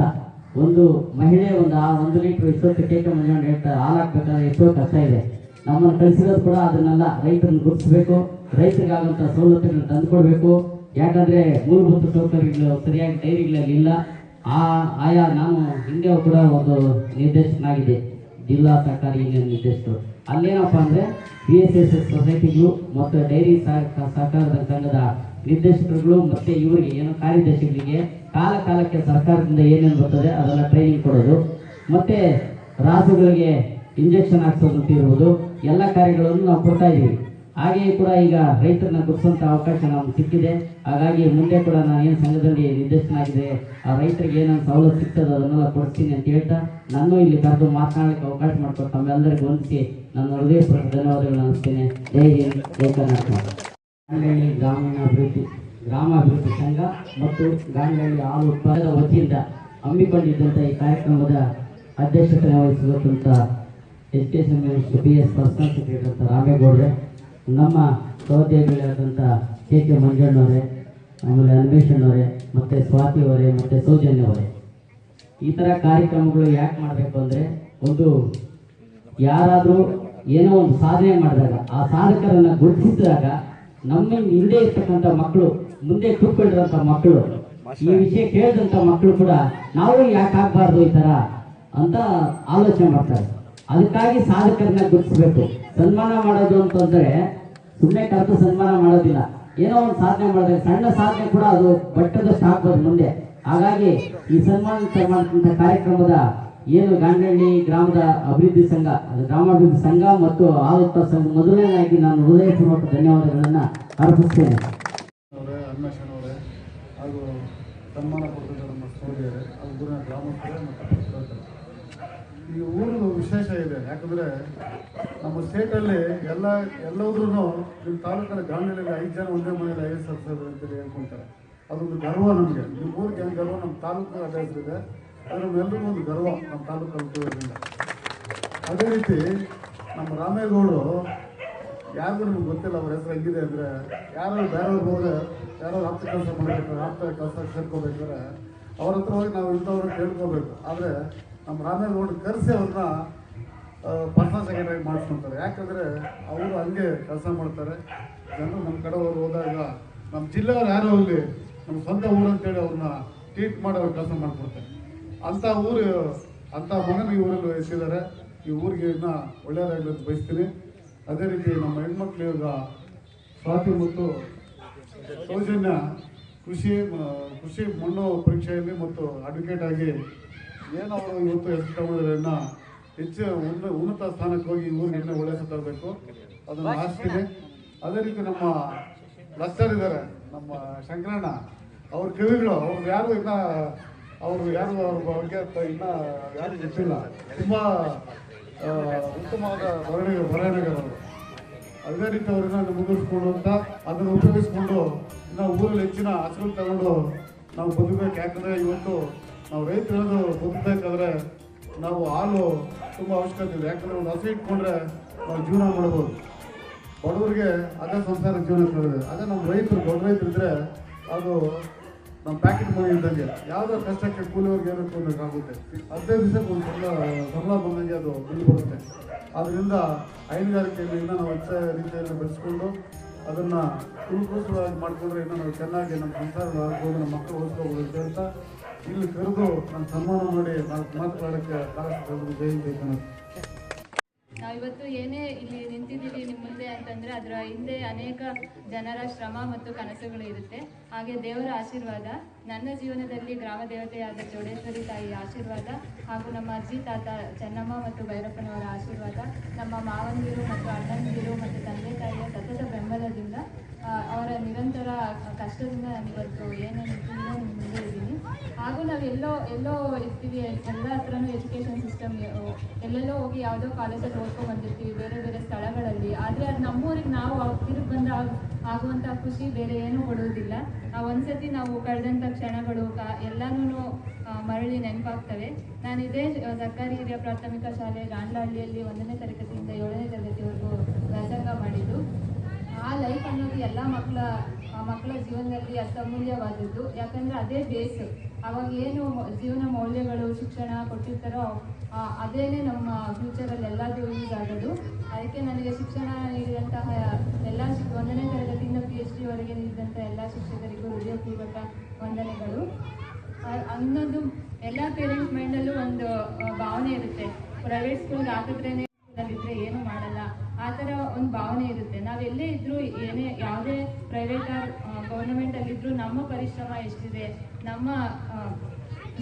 ಒಂದು ಮಹಿಳೆ ಒಂದು ಆ ಒಂದು ಲೀಟ್ರ್ ಇಷ್ಟೊತ್ತು ಕೇಕ ಮಂಜಣ್ಣ ಹೇಳ್ತಾರೆ ಹಾಲು ಹಾಕ್ಬೇಕಾದ್ರೆ ಎಷ್ಟೋ ಕಷ್ಟ ಇದೆ. ನಮ್ಮನ್ನು ಕಳಿಸಿರೋದು ಕೂಡ ಅದನ್ನೆಲ್ಲ, ರೈತರನ್ನು ಗುರುತಿಸಬೇಕು ರೈತರಿಗಾಗುವಂಥ ಸವಲತ್ತುಗಳನ್ನ ತಂದುಕೊಡ್ಬೇಕು. ಯಾಕಂದರೆ ಮೂಲಭೂತ ಸೌಕರ್ಯಗಳು ಸರಿಯಾಗಿ ಡೈರಿಗಳಲ್ಲಿ ಇಲ್ಲ. ಆ, ಆಯಾ ನಾನು ಹಿಂದೆ ಕೂಡ ಒಂದು ನಿರ್ದೇಶಕನಾಗಿದೆ. ಜಿಲ್ಲಾ ಸರ್ಕಾರಿ ಇಂಜಿನಿಯರ್ ನಿರ್ದೇಶಕರು. ಅಲ್ಲೇನಪ್ಪ ಅಂದರೆ ಬಿ ಎಸ್ ಎಸ್ ಎಸ್ ಸೊಸೈಟಿಗಳು ಮತ್ತು ಡೈರಿ ಸಹ ಸಹಕಾರದ ಸಂಘದ ನಿರ್ದೇಶಕರುಗಳು ಮತ್ತು ಇವರಿಗೆ ಏನು ಕಾರ್ಯದರ್ಶಿಗಳಿಗೆ ಕಾಲ ಕಾಲಕ್ಕೆ ಸರ್ಕಾರದಿಂದ ಏನೇನು ಬರ್ತದೆ ಅದನ್ನು ಟ್ರೈನಿಂಗ್ ಕೊಡೋದು. ಮತ್ತು ರಾಸುಗಳಿಗೆ ಇಂಜೆಕ್ಷನ್ ಹಾಕ್ಸೋದಂತ ಇರ್ಬೋದು. ಎಲ್ಲ ಕಾರ್ಯಗಳನ್ನು ನಾವು ಕೊಡ್ತಾ ಇದ್ದೀವಿ ಹಾಗೆಯೇ ಕೂಡ ಈಗ ರೈತರನ್ನ ಗುರುತಿಸುವಂಥ ಅವಕಾಶ ನಮ್ಗೆ ಸಿಕ್ಕಿದೆ. ಹಾಗಾಗಿ ಮುಂದೆ ಕೂಡ ನಾನು ಏನು ಸಂಘದಲ್ಲಿ ನಿರ್ದೇಶನಾಗಿದೆ ಆ ರೈತರಿಗೆ ಏನೇನು ಸವಲತ್ತು ಸಿಗ್ತದೆ ಅದನ್ನೆಲ್ಲ ಕೊಡ್ತೀನಿ ಅಂತ ಹೇಳ್ತಾ ನಾನು ಇಲ್ಲಿ ಕರೆದು ಮಾತನಾಡಲಿಕ್ಕೆ ಅವಕಾಶ ಮಾಡಿಕೊಟ್ಟು ತಮ್ಮೆಲ್ಲರಿಗೂ ಹೊಂದಿಸಿ ನನ್ನ ಹೃದಯಪೂರ್ವಕ ಧನ್ಯವಾದಗಳನ್ನು ಅನಿಸ್ತೇನೆ ಜೈ ಹಿಂದ್, ಜೈ ಕರ್ನಾಟಕ. ಗಾಂಡಹಳ್ಳಿ ಗ್ರಾಮೀಣಾಭಿವೃದ್ಧಿ, ಗ್ರಾಮಾಭಿವೃದ್ಧಿ ಸಂಘ ಮತ್ತು ಗಾಂಡಹಳ್ಳಿ ಹಾಲು ಉತ್ಪಾದಕ ವತಿಯಿಂದ ಹಮ್ಮಿಕೊಂಡಿದ್ದಂಥ ಈ ಕಾರ್ಯಕ್ರಮದ ಅಧ್ಯಕ್ಷತೆ ವಹಿಸಿದಂಥ education minister B S personal secretary ನಮ್ಮ ಸಹೋದ್ಯೋಗಿಗಳಾದಂಥ ಕೆ ಕೆ ಮಂಜಣ್ಣವರೇ, ಆಮೇಲೆ ಅನ್ವೇಷಣ್ಣವರೇ ಮತ್ತು ಸ್ವಾತಿ ಅವರೇ, ಮತ್ತು ಸೌಜನ್ಯ ಅವರೇ. ಈ ಥರ ಕಾರ್ಯಕ್ರಮಗಳು ಯಾಕೆ ಮಾಡಬೇಕು ಅಂದರೆ ಒಂದು ಯಾರಾದರೂ ಏನೋ ಒಂದು ಸಾಧನೆ ಮಾಡಿದಾಗ, ಆ ಸಾಧಕರನ್ನು ಗುರುತಿಸಿದಾಗ ನಮ್ಮ ಹಿಂದೆ ಇರ್ತಕ್ಕಂಥ ಮಕ್ಕಳು ಮುಂದೆ ಕೂತ್ಕೊಂಡಿರೋಂಥ ಮಕ್ಕಳು ಈ ವಿಷಯ ಕೇಳಿದಂಥ ಮಕ್ಕಳು ಕೂಡ ನಾವು ಯಾಕೆ ಆಗಬಾರ್ದು ಈ ಥರ ಅಂತ ಆಲೋಚನೆ ಮಾಡ್ತಾರೆ. ಅದಕ್ಕಾಗಿ ಸಾಧಕರನ್ನ ಗುರುತಿಸ್ಬೇಕು. ಸನ್ಮಾನ ಮಾಡೋದು ಅಂತಂದ್ರೆ ಸುಮ್ಮನೆ ಕರೆದು ಸನ್ಮಾನ ಮಾಡೋದಿಲ್ಲ. ಏನೋ ಒಂದು ಸಾಧನೆ ಮಾಡಿದ್ರೆ ಸಣ್ಣ ಸಾಧನೆ ಕೂಡ ಅದು ಬಟ್ಟದಷ್ಟು ಹಾಕ್ಬೋದು ಮುಂದೆ. ಹಾಗಾಗಿ ಈ ಸನ್ಮಾನ ಮಾಡ್ತಕ್ಕಂಥ ಕಾರ್ಯಕ್ರಮದ ಏನು ಗಾಂಧಿಹಳ್ಳಿ ಗ್ರಾಮದ ಅಭಿವೃದ್ಧಿ ಸಂಘ, ಅದು ಗ್ರಾಮಾಭಿವೃದ್ಧಿ ಸಂಘ ಮತ್ತು ಆಲೋತ್ತ ಸಂಘ ಮೊದಲನೇದಾಗಿ ನಾನು ಹೃದಯಪೂರ್ವಕ ಧನ್ಯವಾದಗಳನ್ನು ಅರ್ಪಿಸ್ತೇನೆ. ಅವರೇ ಹಾಗೂ ಸನ್ಮಾನ ನಮ್ಮ ಊರಿನ ಈ ಊರು ವಿಶೇಷ ಇದೆ, ಯಾಕಂದರೆ ನಮ್ಮ ಸ್ಟೇಟಲ್ಲಿ ಎಲ್ಲ ಎಲ್ಲದ್ರೂ ನಿಮ್ಮ ತಾಲೂಕಲ್ಲಿ ಗಾಂಧಿಯಲ್ಲಿ ಐದು ಜನ ಒಂದೇ ಮನೆಯಲ್ಲಿ ಐ ಎಸ್ ಎಫ್ ಅಂತೇಳಿ ಹೇಳ್ಕೊಂತಾರೆ. ಅದೊಂದು ಗರ್ವ ನಮಗೆ. ನಿಮ್ಮ ಊರಿಗೆ ಗರ್ವ ನಮ್ಮ ತಾಲೂಕು ಅದೇ ಹೆಸರಿದೆ ಅದು ನಮ್ಮೆಲ್ಲರಿಗೂ ಒಂದು ಗರ್ವ ನಮ್ಮ ಹುಟ್ಟಿರೋದ್ರಿಂದ ಅದೇ ರೀತಿ ನಮ್ಮ ರಾಮೇಗೌಡರು ಯಾರಿಗೂ ನಮ್ಗೆ ಗೊತ್ತಿಲ್ಲ ಅವ್ರ ಹೆಸರು ಹೆಂಗಿದೆ ಅಂದರೆ ಯಾರೋ ಬೇರೆ ಹೋದ್ರೆ ಯಾರೋ ಹತ್ತು ಕೆಲಸ ಮಾಡಬೇಕು, ಆಪ್ತ ಕೆಲಸ ಸೇರ್ಕೋಬೇಕಾದ್ರೆ ಅವ್ರ ಹತ್ರ ಹೋಗಿ ನಾವು ಇಂಥವ್ರನ್ನ ಕೇಳ್ಕೋಬೇಕು. ಆದರೆ ನಮ್ಮ ರಾಮೇಗೌಡ ನೋಡಿ ಕರೆಸಿ ಅವ್ರನ್ನ ಪರ್ಸನಲ್ ಸೆಕ್ರೆಟರಿ ಮಾಡಿಸ್ಕೊಂತಾರೆ. ಯಾಕಂದರೆ ಅವರು ಹಂಗೆ ಕೆಲಸ ಮಾಡ್ತಾರೆ. ಜನರು ನಮ್ಮ ಕಡೆ ಅವ್ರು ಹೋದಾಗ ನಮ್ಮ ಜಿಲ್ಲೆಯವ್ರು ಯಾರೋ ಹೋಗಲಿ, ನಮ್ಮ ಸ್ವಂತ ಊರು ಅಂತೇಳಿ ಅವ್ರನ್ನ ಟ್ರೀಟ್ ಮಾಡೋ ಕೆಲಸ ಮಾಡಿಕೊಡ್ತಾರೆ. ಅಂಥ ಊರು ಅಂಥ ಮಗನ ಈ ಊರಲ್ಲಿ ವಹಿಸಿದ್ದಾರೆ ಈ ಊರಿಗೆ ಇನ್ನೂ ಒಳ್ಳೆಯದಾಗಲಿ ಅಂತ ಬಯಸ್ತೀನಿ. ಅದೇ ರೀತಿ ನಮ್ಮ ಹೆಣ್ಮಕ್ಳು ಇವಾಗ ಸ್ವಾತಿ ಮತ್ತು ಸೌಜನ್ಯ ಕೃಷಿ ಕೃಷಿ ಮಣ್ಣು ಪರೀಕ್ಷೆಯಲ್ಲಿ ಮತ್ತು ಅಡ್ವೊಕೇಟ್ ಆಗಿ ಏನು ಇವತ್ತು ಹೆಸರು ತಗೊಂಡಿದ್ದಾರೆ. ಹೆಚ್ಚು ಉನ್ನ ಉನ್ನತ ಸ್ಥಾನಕ್ಕೆ ಹೋಗಿ ಊರಿಗೆ ಇನ್ನೂ ಒಳ್ಳೆ ಹೆಸರು ತರಬೇಕು. ಅದನ್ನು ಆಸ್ತೀನಿ ಅದೇ ರೀತಿ ನಮ್ಮ ಲಸ್ಟರ್ ಇದ್ದಾರೆ. ನಮ್ಮ ಶಂಕರಣ್ಣ, ಅವ್ರ ಕವಿಗಳು, ಅವ್ರು ಯಾರು ಇನ್ನ ಅವರು ಯಾರು ಅವ್ರ ಬಗ್ಗೆ ಇನ್ನ ಯಾರು ಗೊತ್ತಿಲ್ಲ. ತುಂಬ ಉತ್ತಮವಾದ ಬರವಣಿಗೆ ಬರವಣಿಗೆಗಳು. ಅದೇ ರೀತಿ ಅವ್ರನ್ನ ಮುಗಿಸ್ಕೊಂಡು ಅಂತ ಅದನ್ನು ಉಪಯೋಗಿಸ್ಕೊಂಡು ಇನ್ನ ಊರಲ್ಲಿ ಹೆಚ್ಚಿನ ಹಸಿರು ತಗೊಂಡು ನಾವು ಬದುಕಬೇಕು. ಯಾಕಂದರೆ ಇವತ್ತು ನಾವು ರೈತರು ಬದುಕಬೇಕಾದ್ರೆ ನಾವು ಹಾಲು ತುಂಬ ಅವಶ್ಯಕತೆ ಇದೆ. ಯಾಕಂದರೆ ಒಂದು ಹಸಿ ಇಟ್ಕೊಂಡ್ರೆ ನಾವು ಜೀವನ ಮಾಡ್ಬೋದು. ಬಡವರಿಗೆ ಅದೇ ಸಂಸಾರ ಜೀವನ ಅದೇ ನಮ್ಮ ರೈತರು, ದೊಡ್ಡ ರೈತರಿದ್ರೆ ಅದು ನಮ್ಮ ಪ್ಯಾಕೆಟ್ ಮನಿ ಇದ್ದಂಗೆ ಯಾವುದೋ ಕಷ್ಟಕ್ಕೆ ಕೂಲಿಯವ್ರಿಗೆ ಏನಕ್ಕೆ ಬೇಕಾಗುತ್ತೆ ಹದಿನೈದು ದಿವಸಕ್ಕೆ ಒಂದು ಸಂಬಳ ಸಂಬಳ ಬಂದಂಗೆ ಅದು ಬಿಲ್ ಬರುತ್ತೆ. ಆದ್ದರಿಂದ ಹೈನುಗಾರಿಕೆಯಲ್ಲಿ ಇನ್ನೂ ನಾವು ಹೆಚ್ಚ ರೀತಿಯಲ್ಲಿ ಬೆಳೆಸ್ಕೊಂಡು ಅದನ್ನು ಕುಲಕೃತವಾಗಿ ಮಾಡಿಕೊಂಡ್ರೆ ಇನ್ನೂ ನಾವು ಚೆನ್ನಾಗಿ ನಮ್ಮ ಸಂಸಾರ ಆಗ್ಬೋದು, ನಮ್ಮ ಮಕ್ಕಳು ಓದ್ಕೋಬೋದು ಅಂತ ಹೇಳ್ತಾ ಇಲ್ಲಿ ಕರೆದು ನಮ್ಮ ಸನ್ಮಾನ ಮಾಡಿ ನಾಲ್ಕು ಮಾತನಾಡೋಕ್ಕೆ ಕಾಲ ಜೈ ನಾವಿವತ್ತು ಏನೇ ಇಲ್ಲಿ ನಿಂತಿದ್ದೀವಿ ನಿಮ್ಮ ಮುಂದೆ ಅಂತಂದರೆ ಅದರ ಹಿಂದೆ ಅನೇಕ ಜನರ ಶ್ರಮ ಮತ್ತು ಕನಸುಗಳು ಇರುತ್ತೆ. ಹಾಗೆ ದೇವರ ಆಶೀರ್ವಾದ, ನನ್ನ ಜೀವನದಲ್ಲಿ ಗ್ರಾಮ ದೇವತೆಯಾದ ಚೌಡೇಶ್ವರಿ ತಾಯಿಯ ಆಶೀರ್ವಾದ ಹಾಗೂ ನಮ್ಮ ಅಜ್ಜಿ, ತಾತ ಚೆನ್ನಮ್ಮ ಮತ್ತು ಭೈರಪ್ಪನವರ ಆಶೀರ್ವಾದ, ನಮ್ಮ ಮಾವಂದಿರು ಮತ್ತು ಅಣ್ಣಂದಿರು ಮತ್ತು ತಂದೆ ತಾಯಿಯ ಸತತ ಬೆಂಬಲದಿಂದ ಅವರ ನಿರಂತರ ಕಷ್ಟದಿಂದ ನಾನು ಇವತ್ತು ಏನೇ ನಿಂತಿದ್ದೀನೋ ಮುಂದೆ ಇದ್ದೀನಿ ಹಾಗೂ ನಾವು ಎಲ್ಲೋ ಎಲ್ಲೋ ಇರ್ತೀವಿ, ಎಲ್ಲ ಹತ್ರನೂ ಎಜುಕೇಷನ್ ಸಿಸ್ಟಮ್ ಎಲ್ಲೆಲ್ಲೋ ಹೋಗಿ ಯಾವುದೋ ಕಾಲೇಜಲ್ಲಿ ಓದ್ಕೊಂಡು ಬಂದಿರ್ತೀವಿ, ಬೇರೆ ಬೇರೆ ಸ್ಥಳಗಳಲ್ಲಿ. ಆದರೆ ಅದು ನಮ್ಮೂರಿಗೆ ನಾವು ತಿರುಗಿ ಬಂದ ಆಗುವಂಥ ಖುಷಿ ಬೇರೆ ಏನೂ ಕೊಡುವುದಿಲ್ಲ. ಆ ಒಂದ್ಸತಿ ನಾವು ಕಳೆದಂಥ ಕ್ಷಣಗಳು, ಕಾ ಎಲ್ಲನೂ ಮರಳಿ ನೆನಪಾಗ್ತವೆ. ನಾನು ಇದೇ ಸರ್ಕಾರಿ ಹಿರಿಯ ಪ್ರಾಥಮಿಕ ಶಾಲೆ ಗಾಂಡ್ಲಹಳ್ಳಿಯಲ್ಲಿ ಒಂದನೇ ತರಗತಿಯಿಂದ ಏಳನೇ ತರಗತಿವರೆಗೂ ಆ ಲೈಫ್ ಅನ್ನೋದು ಎಲ್ಲ ಮಕ್ಕಳ ಮಕ್ಕಳ ಜೀವನದಲ್ಲಿ ಅಸಮೂಲ್ಯವಾದದ್ದು. ಯಾಕಂದ್ರೆ ಅದೇ ಬೇಸ್ ಅವಾಗ ಏನು ಜೀವನ ಮೌಲ್ಯಗಳು, ಶಿಕ್ಷಣ ಕೊಟ್ಟಿರ್ತಾರೋ ಅದೇನೆ ನಮ್ಮ ಫ್ಯೂಚರಲ್ಲಿ ಎಲ್ಲದೂ ಯೂಸ್ ಆಗೋದು. ಅದಕ್ಕೆ ನನಗೆ ಶಿಕ್ಷಣ ನೀಡಿದಂತಹ ಎಲ್ಲ ಒಂದನೇ ತರಗತಿಯಿಂದ ಪಿ ಎಚ್ ಡಿವರೆಗೆ ನೀಡಿದಂಥ ಎಲ್ಲ ಶಿಕ್ಷಕರಿಗೂ ಹೃದಯಪೂರ್ವಕ ವಂದನೆಗಳು. ಅನ್ನೋದು ಎಲ್ಲ ಪೇರೆಂಟ್ಸ್ ಮೈಂಡಲ್ಲೂ ಒಂದು ಭಾವನೆ ಇರುತ್ತೆ. ಪ್ರೈವೇಟ್ ಸ್ಕೂಲ್ಗೆ ಹಾಕಿದ್ರೇನೆ ಇದ್ರೆ ಏನು ಮಾಡಲ್ಲ. ಆ ಥರ ಒಂದು ಭಾವನೆ ಇರುತ್ತೆ. ನಾವು ಎಲ್ಲೇ ಇದ್ದರೂ ಏನೇ, ಯಾವುದೇ ಪ್ರೈವೇಟ್ ಆರ್ ಗೌರ್ಮೆಂಟಲ್ಲಿದ್ದರೂ ನಮ್ಮ ಪರಿಶ್ರಮ ಎಷ್ಟಿದೆ, ನಮ್ಮ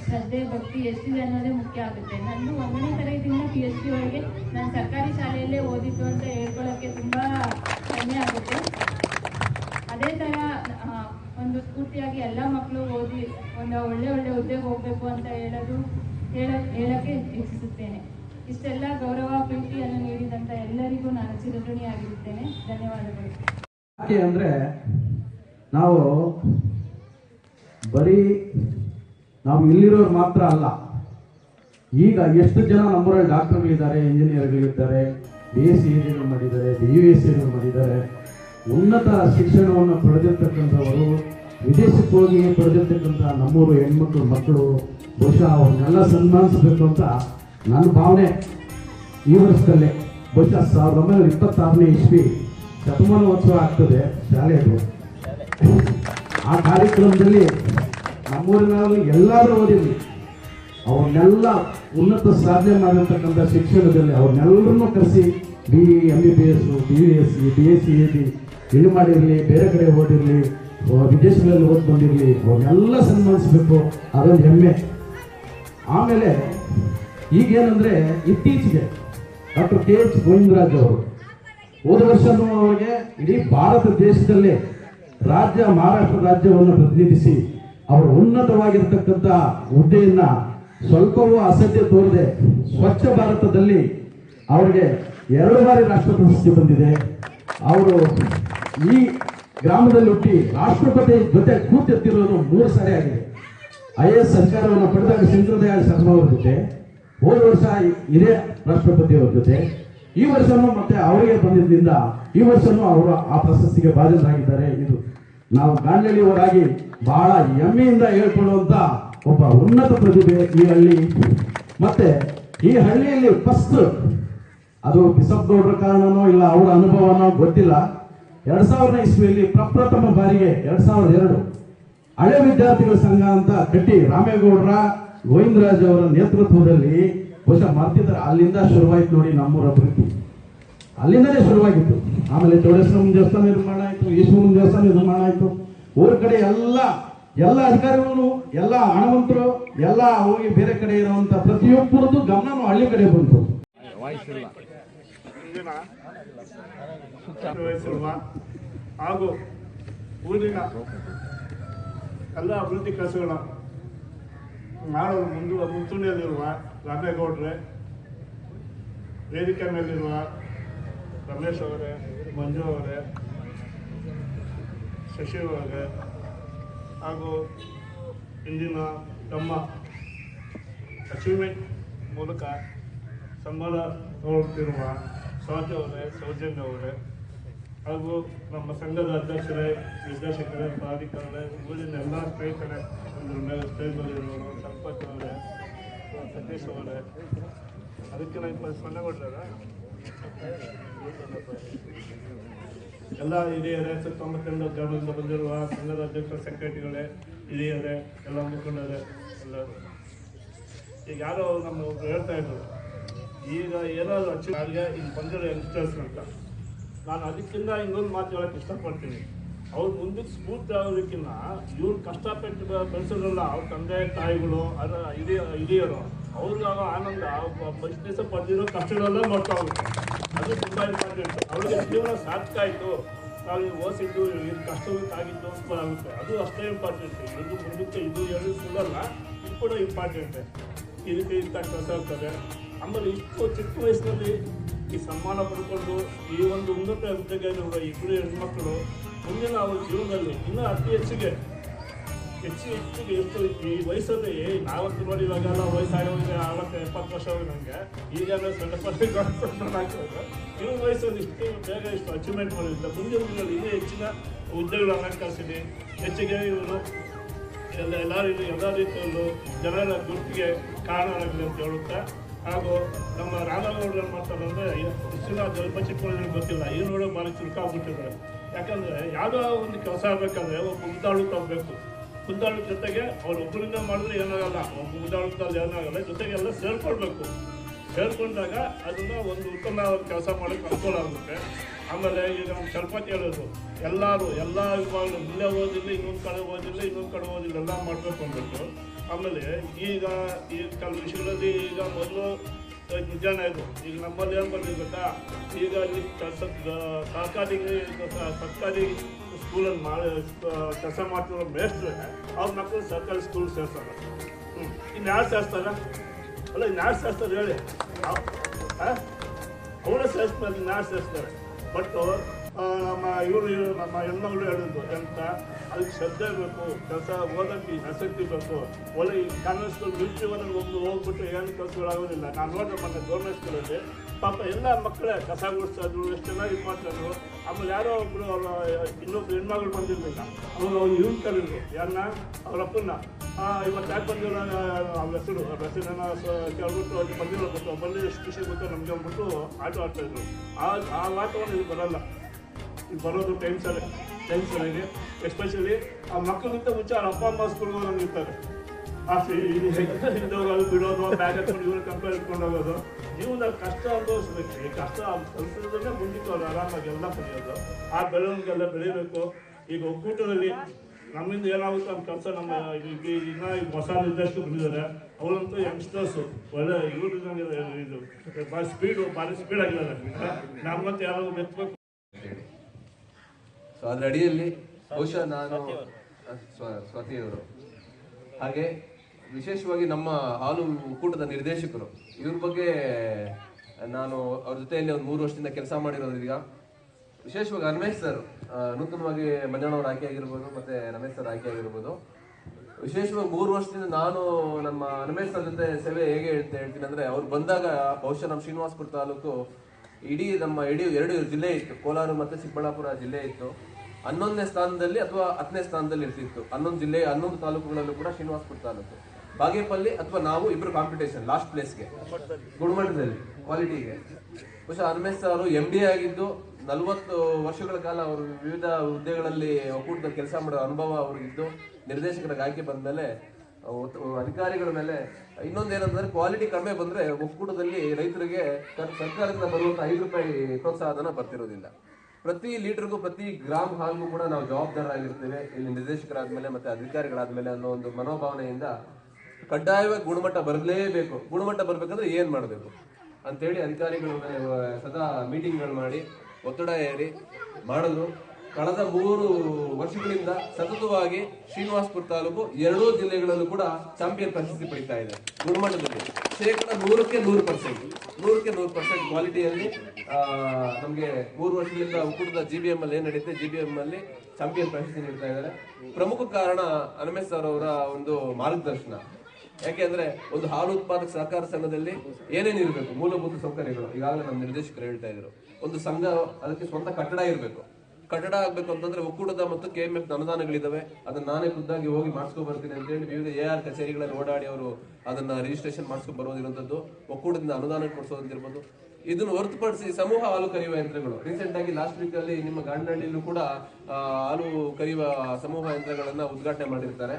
ಶ್ರದ್ಧೆ, ಭಕ್ತಿ ಎಷ್ಟಿದೆ ಅನ್ನೋದೇ ಮುಖ್ಯ ಆಗುತ್ತೆ. ನಾನು ಒಂದನೇ ತರಗತಿಯಿಂದ ಪಿ ಎಚ್ ಡಿ ಒಳಗೆ ನಾನು ಸರ್ಕಾರಿ ಶಾಲೆಯಲ್ಲೇ ಓದಿದ್ದು ಅಂತ ಹೇಳ್ಕೊಳ್ಳೋಕ್ಕೆ ತುಂಬ ಹೆಮ್ಮೆ ಆಗುತ್ತೆ. ಅದೇ ಥರ ಒಂದು ಸ್ಫೂರ್ತಿಯಾಗಿ ಎಲ್ಲ ಮಕ್ಕಳು ಓದಿ, ಒಂದು ಒಳ್ಳೆ ಒಳ್ಳೆ ಹುದ್ದೆಗೆ ಹೋಗಬೇಕು ಅಂತ ಹೇಳೋದು, ಹೇಳ ಹೇಳೋಕ್ಕೆ ಇಚ್ಛಿಸುತ್ತೇನೆ. ಇಷ್ಟೆಲ್ಲ ಗೌರವ ಪ್ರೀತಿಯನ್ನು ನೀಡಿದಂಥ ಎಲ್ಲರಿಗೂ ನಾನು ಚಿರಋಣಿಯಾಗಿರುತ್ತೇನೆ. ಧನ್ಯವಾದಗಳು. ಯಾಕೆ ಅಂದರೆ ನಾವು ಬರೀ ನಾವು ಇಲ್ಲಿರೋರು ಮಾತ್ರ ಅಲ್ಲ, ಈಗ ಎಷ್ಟು ಜನ ನಮ್ಮೂರಲ್ಲಿ ಡಾಕ್ಟರ್ಗಳಿದ್ದಾರೆ, ಇಂಜಿನಿಯರ್ಗಳಿದ್ದಾರೆ, ಬಿ ಎಸ್ ಸಿ ಮಾಡಿದ್ದಾರೆ, ಬಿ ಯು ಎಸ್ ಸಿ ಮಾಡಿದ್ದಾರೆ, ಉನ್ನತ ಶಿಕ್ಷಣವನ್ನು ಪಡೆದಿರ್ತಕ್ಕಂಥವರು, ವಿದೇಶಕ್ಕೆ ಹೋಗಿ ಪಡೆದಿರ್ತಕ್ಕಂಥ ನಮ್ಮೂರು ಹೆಣ್ಮಕ್ಳು, ಮಕ್ಕಳು, ಬಹುಶಃ ಅವ್ರನ್ನೆಲ್ಲ ಸನ್ಮಾನಿಸಬೇಕು ಅಂತ ನನ್ನ ಭಾವನೆ ಈ ವರ್ಷದಲ್ಲೇ ಬಹುಶಃ ಸಾವಿರದ ಒಂಬೈನೂರ ಇಪ್ಪತ್ತಾರನೇ ಇಸ್ವಿ ಶತಮಾನೋತ್ಸವ ಆಗ್ತದೆ ಶಾಲೆಯದು ಆ ಕಾರ್ಯಕ್ರಮದಲ್ಲಿ ನಮ್ಮೂರಿನಲ್ಲಿ ಎಲ್ಲರೂ ಓದಿರಲಿ. ಅವ್ರನ್ನೆಲ್ಲ ಉನ್ನತ ಸಾಧನೆ ಮಾಡಿರ್ತಕ್ಕಂಥ ಶಿಕ್ಷಣದಲ್ಲಿ ಅವ್ರನ್ನೆಲ್ಲರನ್ನೂ ಕರೆಸಿ B E M B B S B B S C B S C A B ಇಲ್ಲಿ ಮಾಡಿರಲಿ, ಬೇರೆ ಕಡೆ ಓದಿರಲಿ ವಿದೇಶಗಳಲ್ಲಿ ಓದಿ ಬಂದಿರಲಿ, ಅವ್ರನ್ನೆಲ್ಲ ಸನ್ಮಾನಿಸಬೇಕು. ಅದೊಂದು ಹೆಮ್ಮೆ. ಆಮೇಲೆ ಈಗೇನಂದ್ರೆ ಇತ್ತೀಚೆಗೆ ಡಾಕ್ಟರ್ ಕೆ ಎಚ್ ಗೋವಿಂದರಾಜ್ ಅವರು ಹೋದ ವರ್ಷನೂ ಅವರಿಗೆ ಇಡೀ ಭಾರತ ದೇಶದಲ್ಲೇ ರಾಜ್ಯ, ಮಹಾರಾಷ್ಟ್ರ ರಾಜ್ಯವನ್ನು ಪ್ರತಿನಿಧಿಸಿ ಅವರು ಉನ್ನತವಾಗಿರ್ತಕ್ಕಂಥ ಹುದ್ದೆಯನ್ನ ಸ್ವಲ್ಪವೂ ಅಸಡ್ಡೆ ತೋರದೆ ಸ್ವಚ್ಛ ಭಾರತದಲ್ಲಿ ಅವರಿಗೆ ಎರಡು ಬಾರಿ ರಾಷ್ಟ್ರ ಪ್ರಶಸ್ತಿ ಬಂದಿದೆ. ಅವರು ಈ ಗ್ರಾಮದಲ್ಲಿ ಹುಟ್ಟಿ ರಾಷ್ಟ್ರಪತಿ ಜೊತೆ ಕೂತೆತ್ತಿರೋದು ಮೂರು ಸಾರಿ ಆಗಿದೆ. ಐ ಎಸ್ ಅಧಿಕಾರವನ್ನು ಪಡೆದಾಗ ಸಿಂಧುದಯ ಶರ್ಮ ಅವರ ಜೊತೆ. ಹೋದ ವರ್ಷ ಹಿರಿಯ ರಾಷ್ಟ್ರಪತಿ ಅವರ ಜೊತೆ, ಈ ವರ್ಷನೂ ಮತ್ತೆ ಅವರಿಗೆ ಬಂದಿದ್ದರಿಂದ ಈ ವರ್ಷನೂ ಅವರು ಆ ಪ್ರಶಸ್ತಿಗೆ ಭಾಜನರಾಗಿದ್ದಾರೆ. ಇದು ನಾವು ಗಾಂಧಿಯವರಾಗಿ ಬಹಳ ಹೆಮ್ಮೆಯಿಂದ ಹೇಳ್ಕೊಳ್ಳುವಂತ ಒಬ್ಬ ಉನ್ನತ ಪ್ರತಿಭೆ ಈ ಹಳ್ಳಿ. ಮತ್ತೆ ಈ ಹಳ್ಳಿಯಲ್ಲಿ ಫಸ್ಟ್ ಅದು ಬಿಸಪ್ ಗೌಡ್ರ ಕಾರಣನೋ ಇಲ್ಲ ಅವರ ಅನುಭವನೋ ಗೊತ್ತಿಲ್ಲ. ಎರಡ್ ಸಾವಿರದ ಇಸ್ವಿಯಲ್ಲಿ ಪ್ರಪ್ರಥಮ ಬಾರಿಗೆ ಎರಡ್ ಸಾವಿರದ ಎರಡು ಹಳೆ ವಿದ್ಯಾರ್ಥಿಗಳ ಸಂಘ ಅಂತ ಕಟ್ಟಿ ರಾಮೇಗೌಡರ ಗೋವಿಂದರಾಜ್ ಅವರ ನೇತೃತ್ವದಲ್ಲಿ ಬಹುಶಃ ಮರ್ತಿದ್ದಾರೆ ಅಲ್ಲಿಂದ ಶುರುವಾಯಿತು ನೋಡಿ ನಮ್ಮೂರ ಅಭಿವೃದ್ಧಿ. ಅಲ್ಲಿಂದಲೇ ಶುರುವಾಗಿತ್ತು. ಆಮೇಲೆ ಚೌಡೇಶ್ವರಂ ದೇವಸ್ಥಾನ ನಿರ್ಮಾಣ ಆಯಿತು ಈಶ್ವರನ ದೇವಸ್ಥಾನ ನಿರ್ಮಾಣ ಆಯಿತು. ಊರ ಕಡೆ ಎಲ್ಲ ಎಲ್ಲ ಅಧಿಕಾರಿಗಳು, ಎಲ್ಲ ಹಣವಂತರು, ಎಲ್ಲ ಹೋಗಿ ಬೇರೆ ಕಡೆ ಇರುವಂತ ಪ್ರತಿಯೊಬ್ಬರದ್ದು ಗಮನನು ಹಳ್ಳಿ ಕಡೆ ಬಂತು. ಹಾಗೂ ಊರಿನ ಎಲ್ಲ ಅಭಿವೃದ್ಧಿ ಕೆಲಸಗಳ ಮಾಡಲು ಮುಂದೆ ಮುಂಚೂಣಿಯಲ್ಲಿರುವ ರಾಮೇಗೌಡ್ರೆ, ವೇದಿಕೆ ಮೇಲಿರುವ ರಮೇಶ್ ಅವರೇ, ಮಂಜು ಅವರೇ, ಶಶಿ ಅವರೇ, ಹಾಗೂ ಇಂದಿನ ತಮ್ಮ ಅಚೀವ್ಮೆಂಟ್ ಮೂಲಕ ಸಂಬಳ ನೋಡುತ್ತಿರುವ ಸ್ವಾತಿ ಅವರೇ, ಸೌಜನ್ಯ ಅವರೇ ಹಾಗೂ ನಮ್ಮ ಸಂಘದ ಅಧ್ಯಕ್ಷರೇ, ನಿರ್ದೇಶಕರೇ ಪ್ರಾಧಿಕಾರ ಊರಿನ ಎಲ್ಲ ಸ್ನೇಹಿತರೇ ಸ್ನೇಹಿತರಿರೋರು ಸಂಪತ್ ಅವರೇ ಸತೀಶ್ ಅವರೇ. ಅದಕ್ಕೆ ನಾನು ಸೊನ್ನೆ ಕೊಡ್ಲಾರ ಎಲ್ಲ ಹಿರಿಯರೇ ಸುತ್ತಮುತ್ತಲಿನ ಗ್ರಾಮದಿಂದ ಬಂದಿರುವ ಸಂಘದ ಅಧ್ಯಕ್ಷರ ಸೆಕ್ರೆಟರಿಗಳೇ, ಹಿರಿಯರೇ, ಎಲ್ಲ ಮುಖಂಡರೇ, ಎಲ್ಲರೂ. ಈಗ ಯಾರೋ ನಮ್ಮ ಹೇಳ್ತಾ ಇದ್ರು, ಈಗ ಏನಾದರೂ ಅಚ್ಚು ಈಗ ಬಂದಿರೋ ಯಂಗ್ಸ್ಟರ್ಸ್ ಅಂತ. ನಾನು ಅದಕ್ಕಿಂತ ಇನ್ನೊಂದು ಮಾತು ಹೇಳಕ್ಕೆ ಇಷ್ಟಪಡ್ತೀನಿ. ಅವ್ರು ಮುಂದಕ್ಕೆ ಸ್ಫೂರ್ತಿ ಆಗೋದಕ್ಕಿಂತ ಇವ್ರು ಕಷ್ಟಪಟ್ಟು ಬೆಳೆಸೋದ್ರಲ್ಲ ಅವ್ರ ತಂದೆ, ತಾಯಿಗಳು ಅದರ ಹಿರಿಯ ಹಿರಿಯರು, ಅವ್ರಿಗೆ ಆಗೋ ಆನಂದ ಪರಿಸ್ಥಿತಿ ಪಡೆದಿರೋ ಕಷ್ಟಗಳೆಲ್ಲ ಮಾಡ್ತಾ ಹೋಗುತ್ತೆ ಅದು ತುಂಬ ಇಂಪಾರ್ಟೆಂಟ್ ಅವ್ರಿಗೆ ಜೀವನ ಸಾರ್ಥಕ ಆಯಿತು. ನಾವು ಇದು ಓದಿದ್ದು ಇದು ಕಷ್ಟವಾಗಿದ್ದು ಆಗುತ್ತೆ. ಅದು ಅಷ್ಟೇ ಇಂಪಾರ್ಟೆಂಟ್ ಇದು ಮುಂದಕ್ಕೆ ಇದು ಹೇಳಿ ಸುಳ್ಳಲ್ಲ, ಇದು ಕೂಡ ಇಂಪಾರ್ಟೆಂಟ್ ಇದಕ್ಕೆ ಇಂಥ ಕೆಲಸ ಆಗ್ತದೆ. ಆಮೇಲೆ ಇಷ್ಟು ಚಿಕ್ಕ ವಯಸ್ಸಿನಲ್ಲಿ ಈ ಸನ್ಮಾನ ಪಡ್ಕೊಂಡು ಈ ಒಂದು ಉನ್ನತ ಹುದ್ದೆಗೆ ಇರುವ ಇಬ್ಬರು ಹೆಣ್ಮಕ್ಳು, ಮುಂದಿನ ಅವರ ಜೀವನದಲ್ಲಿ ಇನ್ನೂ ಅತಿ ಹೆಚ್ಚಿಗೆ ಹೆಚ್ಚು ಹೆಚ್ಚಿಗೆ ಎಷ್ಟು ಈ ವಯಸ್ಸಲ್ಲಿ ನಾವತ್ತು ನೋಡಿ ಇವಾಗೆಲ್ಲ ವಯಸ್ಸಾಗೋರಿಗೆ ಅರವತ್ತು ಎಪ್ಪತ್ತು ವರ್ಷ ಆಗಿ ನನಗೆ ಈಗ ಸಣ್ಣ ಆಗ್ತದೆ ಇವ್ರ ವಯಸ್ಸಲ್ಲಿ ಇಷ್ಟು ಬೇಗ ಇಷ್ಟು ಅಚೀವ್ಮೆಂಟ್ ಮಾಡಿದ್ರೆ ಮುಂದಿನ ದಿನಗಳಲ್ಲಿ ಇನ್ನೂ ಹೆಚ್ಚಿನ ಹುದ್ದೆಗಳನ್ನು ಅಲಂಕರಿಸಿದೆ. ಹೆಚ್ಚಿಗೆ ಇವರು ಎಲ್ಲ ಎಲ್ಲ ರೀತಿ ಎಲ್ಲ ರೀತಿಯಲ್ಲೂ ಜನರ ಗುರುತಿಗೆ ಆಗಲಿ ಅಂತ ಹೇಳುತ್ತಾ ಹಾಗೂ ನಮ್ಮ ಮಾಡ್ತಾರೆ ಅಂದರೆ ಇಷ್ಟಿನ ಸ್ವಲ್ಪ ಚಿಕ್ಕವರಿಗೆ ಗೊತ್ತಿಲ್ಲ ಈ ನೋಡೋ ಚುರುಕ ಚುರುಕಾಗ್ಬಿಟ್ಟಿದ್ದಾರೆ ಯಾಕಂದರೆ ಯಾವುದೋ ಒಂದು ಕೆಲಸ ಆಗ್ಬೇಕಾದ್ರೆ ಒಬ್ಬ ಮುಂದಾಳು ತಗೋಬೇಕು ಮುಂದಾಳು ಜೊತೆಗೆ ಅವ್ರು ಒಬ್ಬರಿಂದ ಮಾಡಿದ್ರೆ ಏನಾಗಲ್ಲ, ಒಬ್ಬ ಮುಂದಾಳುತ್ತಲ್ಲಿ ಏನಾಗಲ್ಲ, ಜೊತೆಗೆ ಎಲ್ಲ ಸೇರ್ಕೊಳ್ಬೇಕು. ಸೇರ್ಕೊಂಡಾಗ ಅದನ್ನ ಒಂದು ಉತ್ತಮ ಕೆಲಸ ಮಾಡೋಕ್ಕೆ ಅನುಕೂಲ ಆಗುತ್ತೆ. ಆಮೇಲೆ ಈಗ ನಮ್ಮ ಸ್ವಲ್ಪ ಹೇಳೋದು, ಎಲ್ಲರೂ, ಎಲ್ಲ ವಿಭಾಗಗಳು ಇಲ್ಲೇ ಓದಿಲ್ಲ ಇನ್ನೊಂದು ಕಡೆ ಓದಿಲ್ಲ ಇನ್ನೊಂದು ಕಡೆ ಓದಿಲ್ಲ ಎಲ್ಲ ಮಾಡಬೇಕು ಅಂದ್ಬಿಟ್ಟು. ಆಮೇಲೆ ಈಗ ಈ ಕೆಲವು ವಿಷಯಗಳಲ್ಲಿ ಈಗ ಮೊದಲು ನಿಜಾನೇ ಇದು ಈಗ ನಮ್ಮಲ್ಲಿ ಏನು ಬಂದಿದೆ ಗೊತ್ತಾ? ಈಗ ಇಲ್ಲಿ ಕೆಲಸ ಸರ್ಕಾರಿ ಸರ್ಕಾರಿ ಸ್ಕೂಲಲ್ಲಿ ಮಾಡಿ ಕೆಲಸ ಮಾಡ್ತಿರೋ ಮೇಸ್ಟ್ರೆ ಅವ್ರ ಮಕ್ಕಳು ಸರ್ಕಾರಿ ಸ್ಕೂಲ್ ಸೇರ್ತಾರೆ ಹ್ಞೂ ಇನ್ನು ಯಾರು ಸೇರಿಸ್ತಾರೆ? ಅಲ್ಲ ಇನ್ನು ಯಾರು ಸೇರಿಸ್ತಾರೆ ಹೇಳಿ? ಅವರೇ ಸೇರಿಸ್ತಾರೆ ಇನ್ನು ಯಾರು ಸೇರಿಸ್ತಾರೆ? ಬಟ್ ನಮ್ಮ ಇವರು ನಮ್ಮ ಹೆಣ್ಮಗಳು ಹೇಳಿದ್ರು ಅಂತ ಅದಕ್ಕೆ ಶ್ರದ್ಧೆ ಬೇಕು ಕೆಲಸ ಓದಕ್ಕೆ ಆಸಕ್ತಿ ಬೇಕು. ಒಳ್ಳೆ ಈ ಕಾನ್ವೆಂಟ್ ಸ್ಕೂಲ್ ಒಳಗೆ ಒಂದು ಹೋಗ್ಬಿಟ್ಟು ಏನು ಕೆಲಸಗಳಾಗೋದಿಲ್ಲ. ನಾನು ನೋಡಿದ್ರೆ ಮತ್ತೆ ಗೌರ್ಮೆಂಟ್ ಸ್ಕೂಲಲ್ಲಿ ಪಾಪ ಎಲ್ಲ ಮಕ್ಕಳೇ ಕಸ ಗುಡಿಸ್ತಾ ಇದ್ರು ಎಷ್ಟು ಚೆನ್ನಾಗಿ ಮಾಡ್ತಾಯಿದ್ರು. ಆಮೇಲೆ ಯಾರೋ ಒಬ್ಬರು ಅವರ, ಇನ್ನೊಬ್ರು ಹೆಣ್ಮಗಳು ಬಂದಿರಲಿಲ್ಲ. ಅವಾಗ ಅವ್ರು ಇವ್ರು ಕಲಿದ್ರು ಯಾರನ್ನ? ಅವ್ರ ಅಪ್ಪನ್ನ. ಇವತ್ತು ಯಾಕೆ ಬಂದಿರೋ ಅವ್ರ ಹೆಸರು, ಅವ್ರ ಹೆಸರನ್ನ ಕೇಳ್ಬಿಟ್ಟು ಅವ್ರಿಗೆ ಬಂದಿರೋ ಬಂದು ಎಷ್ಟು ಖುಷಿ ಗೊತ್ತು ನಮಗೆ ಅಂದ್ಬಿಟ್ಟು ಆಟ ಆಡ್ತಾಯಿದ್ರು. ಆ ಆ ವಾತಾವರಣ ಇದು ಬರಲ್ಲ. ಬರೋದು ಟೈಮ್ ಸರಿ ಟೈಮ್ ಸರಿಗೆ ಎಸ್ಪೆಷಲಿ ಆ ಮಕ್ಕಳಿಗಿಂತ ಮುಂಚೆ ಅವ್ರ ಅಪ್ಪ, ಅಮ್ಮ ಸ್ಕೂಲ್ಗೆ ಇರ್ತಾರೆ. ಆ ಇದ್ದೋಗೋದು ಬಿಡೋದು ಬ್ಯಾಗ್ ಹಾಕೊಂಡು ಇವ್ರು ಕಂಪೇರ್ ಇಟ್ಕೊಂಡು ಹೋಗೋದು. ಜೀವನದಲ್ಲಿ ಕಷ್ಟ ಅನುಭವಿಸ್ಬೇಕು. ಈ ಕಷ್ಟ ಕಲಿಸೋದನ್ನೇ ಮುಂದಿಟ್ಟು ಅವ್ರು ಆರಾಮಾಗಿ ಎಲ್ಲ ಕಲಿಯೋದು ಆ ಬೆಳವಣಿಗೆಲ್ಲ ಬೆಳಿಬೇಕು. ಈಗ ಒಕ್ಕೂಟದಲ್ಲಿ ನಮ್ಮಿಂದ ಏನಾಗುತ್ತೆ ಅಂತ ಕೆಲಸ ನಮ್ಮ ಈಗ ಇನ್ನ ಈಗ ಹೊಸ ನಿರ್ದೇಶಕ ಬಂದಿದ್ದಾರೆ. ಅವರಂತೂ ಯಂಗ್ಸ್ಟರ್ಸು ಒಳ್ಳೆ ಇವರು ಇದು. ಭಾರಿ ಸ್ಪೀಡು ಭಾರಿ ಸ್ಪೀಡ್ ಆಗಿದ್ದಾರೆ. ನಮ್ಮಂತ ಯಾರು ಮೆಚ್ಚಬೇಕು ಸೊ ಅದ್ರ ಅಡಿಯಲ್ಲಿ ಬಹುಶಃ ನಾನು ಸ್ವತಿಯವರು. ಹಾಗೆ ವಿಶೇಷವಾಗಿ ನಮ್ಮ ಹಾಲು ಒಕ್ಕೂಟದ ನಿರ್ದೇಶಕರು. ಇವ್ರ ಬಗ್ಗೆ ನಾನು ಅವ್ರ ಜೊತೆಯಲ್ಲಿ ಒಂದು ಮೂರು ವರ್ಷದಿಂದ ಕೆಲಸ ಮಾಡಿರೋದ್ರೀಗ ವಿಶೇಷವಾಗಿ ರಮೇಶ್ ಸರ್ ನೂತನವಾಗಿ ಮಂಜಣ್ಣವ್ರ ಆಯ್ಕೆ ಆಗಿರ್ಬೋದು ಮತ್ತೆ ರಮೇಶ್ ಸರ್ ಆಯ್ಕೆ ಆಗಿರ್ಬೋದು. ವಿಶೇಷವಾಗಿ ಮೂರು ವರ್ಷದಿಂದ ನಾನು ನಮ್ಮ ರಮೇಶ್ ಸರ್ ಜೊತೆ ಸೇವೆ ಹೇಗೆ ಹೇಳ್ತಾ ಹೇಳ್ತೀನಿ ಅಂದ್ರೆ ಅವ್ರು ಬಂದಾಗ ಬಹುಶಃ ನಮ್ಮ ಶ್ರೀನಿವಾಸಪುರ ತಾಲೂಕು ಇಡೀ ನಮ್ಮ ಇಡೀ ಎರಡು ಜಿಲ್ಲೆ ಇತ್ತು. ಕೋಲಾರ ಮತ್ತು ಚಿಕ್ಕಬಳ್ಳಾಪುರ ಜಿಲ್ಲೆ ಇತ್ತು. ಹನ್ನೊಂದನೇ ಸ್ಥಾನದಲ್ಲಿ ಅಥವಾ ಹತ್ತನೇ ಸ್ಥಾನದಲ್ಲಿ ಇರ್ತಿತ್ತು. ಹನ್ನೊಂದು ಜಿಲ್ಲೆ, ಹನ್ನೊಂದು ತಾಲೂಕುಗಳಲ್ಲೂ ಕೂಡ ಶ್ರೀನಿವಾಸಪುರ ತಾಲೂಕು. ಬಾಗೇಪಲ್ಲಿ ಅಥವಾ ನಾವು ಇಬ್ಬರು ಕಾಂಪಿಟೇಷನ್ ಲಾಸ್ಟ್ ಪ್ಲೇಸ್ಗೆ ಗುಣಮಟ್ಟದಲ್ಲಿ ಕ್ವಾಲಿಟಿಗೆ ಬಹುಶಃ ಹನುಮೇಶ್ ಅವರು ಎಂ ಡಿ ಆಗಿದ್ದು ನಲವತ್ತು ವರ್ಷಗಳ ಕಾಲ ಅವರು ವಿವಿಧ ಹುದ್ದೆಗಳಲ್ಲಿ ಒಕ್ಕೂಟದ ಕೆಲಸ ಮಾಡೋ ಅನುಭವ ಅವರಿಗಿದ್ದು. ನಿರ್ದೇಶಕರಾಗಿ ಆಯ್ಕೆ ಬಂದಮೇಲೆ ಅಧಿಕಾರಿಗಳ ಮೇಲೆ ಇನ್ನೊಂದೇನಂದ್ರೆ ಕ್ವಾಲಿಟಿ ಕಡಿಮೆ ಬಂದ್ರೆ ಒಕ್ಕೂಟದಲ್ಲಿ ರೈತರಿಗೆ ಕರ್- ಸರ್ಕಾರದಿಂದ ಬರುವಂತ ಐದು ರೂಪಾಯಿ ಪ್ರೋತ್ಸಾಹಧನ ಬರ್ತಿರೋದಿಲ್ಲ. ಪ್ರತಿ ಲೀಟರ್ಗೂ ಪ್ರತಿ ಗ್ರಾಮ್ ಹಾಲ್ಗೂ ಕೂಡ ನಾವು ಜವಾಬ್ದಾರರಾಗಿರ್ತೇವೆ. ಇಲ್ಲಿ ನಿರ್ದೇಶಕರಾದ್ಮೇಲೆ ಮತ್ತೆ ಅಧಿಕಾರಿಗಳಾದ್ಮೇಲೆ ಅನ್ನೋ ಒಂದು ಮನೋಭಾವನೆಯಿಂದ ಕಡ್ಡಾಯವಾಗಿ ಗುಣಮಟ್ಟ ಬರಲೇಬೇಕು. ಗುಣಮಟ್ಟ ಬರ್ಬೇಕಂದ್ರೆ ಏನ್ ಮಾಡಬೇಕು? ಅಂತೇಳಿ ಅಧಿಕಾರಿಗಳ ಮೇಲೆ ಸದಾ ಮೀಟಿಂಗ್ಗಳು ಮಾಡಿ ಒತ್ತಡ ಏರಿ ಮಾಡಲು ಕಳೆದ ಮೂರು ವರ್ಷಗಳಿಂದ ಸತತವಾಗಿ ಶ್ರೀನಿವಾಸಪುರ ತಾಲೂಕು ಎರಡೂ ಜಿಲ್ಲೆಗಳಲ್ಲೂ ಕೂಡ ಚಾಂಪಿಯನ್ ಪ್ರಶಸ್ತಿ ಪಡಿತಾ ಇದೆ. ಗುಣಮಟ್ಟದಲ್ಲಿ ಶೇಕಡ ನೂರಕ್ಕೆ ನೂರು ಪರ್ಸೆಂಟ್ ನೂರಕ್ಕೆ ನೂರು ಪರ್ಸೆಂಟ್ ಕ್ವಾಲಿಟಿಯಲ್ಲಿ ನಮಗೆ ಮೂರು ವರ್ಷಗಳಿಂದ ಒಕ್ಕೂಟದ ಜಿ ಬಿ ಎಂ ಅಲ್ಲಿ ನಡೆಯುತ್ತೆ ನಡೀತೆ ಜಿ ಬಿ ಎಂ ಅಲ್ಲಿ ಚಾಂಪಿಯನ್ ಪ್ರಶಸ್ತಿ ನೀಡ್ತಾ ಇದ್ದಾರೆ. ಪ್ರಮುಖ ಕಾರಣ ಅನಮೇಶ್ ಸರ್ ಅವರ ಒಂದು ಮಾರ್ಗದರ್ಶನ. ಯಾಕೆಂದ್ರೆ ಒಂದು ಹಾಲು ಉತ್ಪಾದಕ ಸಹಕಾರ ಸಂಘದಲ್ಲಿ ಏನೇನು ಇರಬೇಕು, ಮೂಲಭೂತ ಸೌಕರ್ಯಗಳು, ಈಗಾಗಲೇ ನಮ್ಮ ನಿರ್ದೇಶಕರು ಹೇಳ್ತಾ ಇದ್ರು. ಒಂದು ಸಂಘ, ಅದಕ್ಕೆ ಸ್ವಂತ ಕಟ್ಟಡ ಇರಬೇಕು. ಕಟ್ಟಡ ಆಗ್ಬೇಕು ಅಂತಂದ್ರೆ ಒಕ್ಕೂಟದ ಮತ್ತು ಕೆ ಎಂ ಎಫ್ ಅನುದಾನಗಳಿದಾವೆ. ಅದನ್ನ ನಾನೇ ಖುದ್ದಾಗಿ ಹೋಗಿ ಮಾಡಿಸ್ಕೊಂಡು ಬರ್ತೀನಿ ಅಂತ ಹೇಳಿ ವಿವಿಧ ಎ ಆರ್ ಕಚೇರಿಗಳಲ್ಲಿ ಓಡಾಡಿ ಅವರು ಅದನ್ನ ರಿಜಿಸ್ಟ್ರೇಷನ್ ಮಾಡಿಸ್ಕೊಂಡು ಬರೋದಿರುವಂತದ್ದು, ಒಕ್ಕೂಟದಿಂದ ಅನುದಾನ ಕೊಡಿಸೋದಿರ್ಬೋದು ಇದನ್ನು ಹೊರತುಪಡಿಸಿ ಸಮೂಹ ಹಾಲು ಕರೆಯುವ ಯಂತ್ರಗಳು. ರೀಸೆಂಟ್ ಆಗಿ ಲಾಸ್ಟ್ ವೀಕ್ ಅಲ್ಲಿ ನಿಮ್ಮ ಗಾಂಡಹಳ್ಳಿಯಲ್ಲೂ ಕೂಡ ಹಾಲು ಕರೆಯುವ ಸಮೂಹ ಯಂತ್ರಗಳನ್ನ ಉದ್ಘಾಟನೆ ಮಾಡಿರ್ತಾರೆ.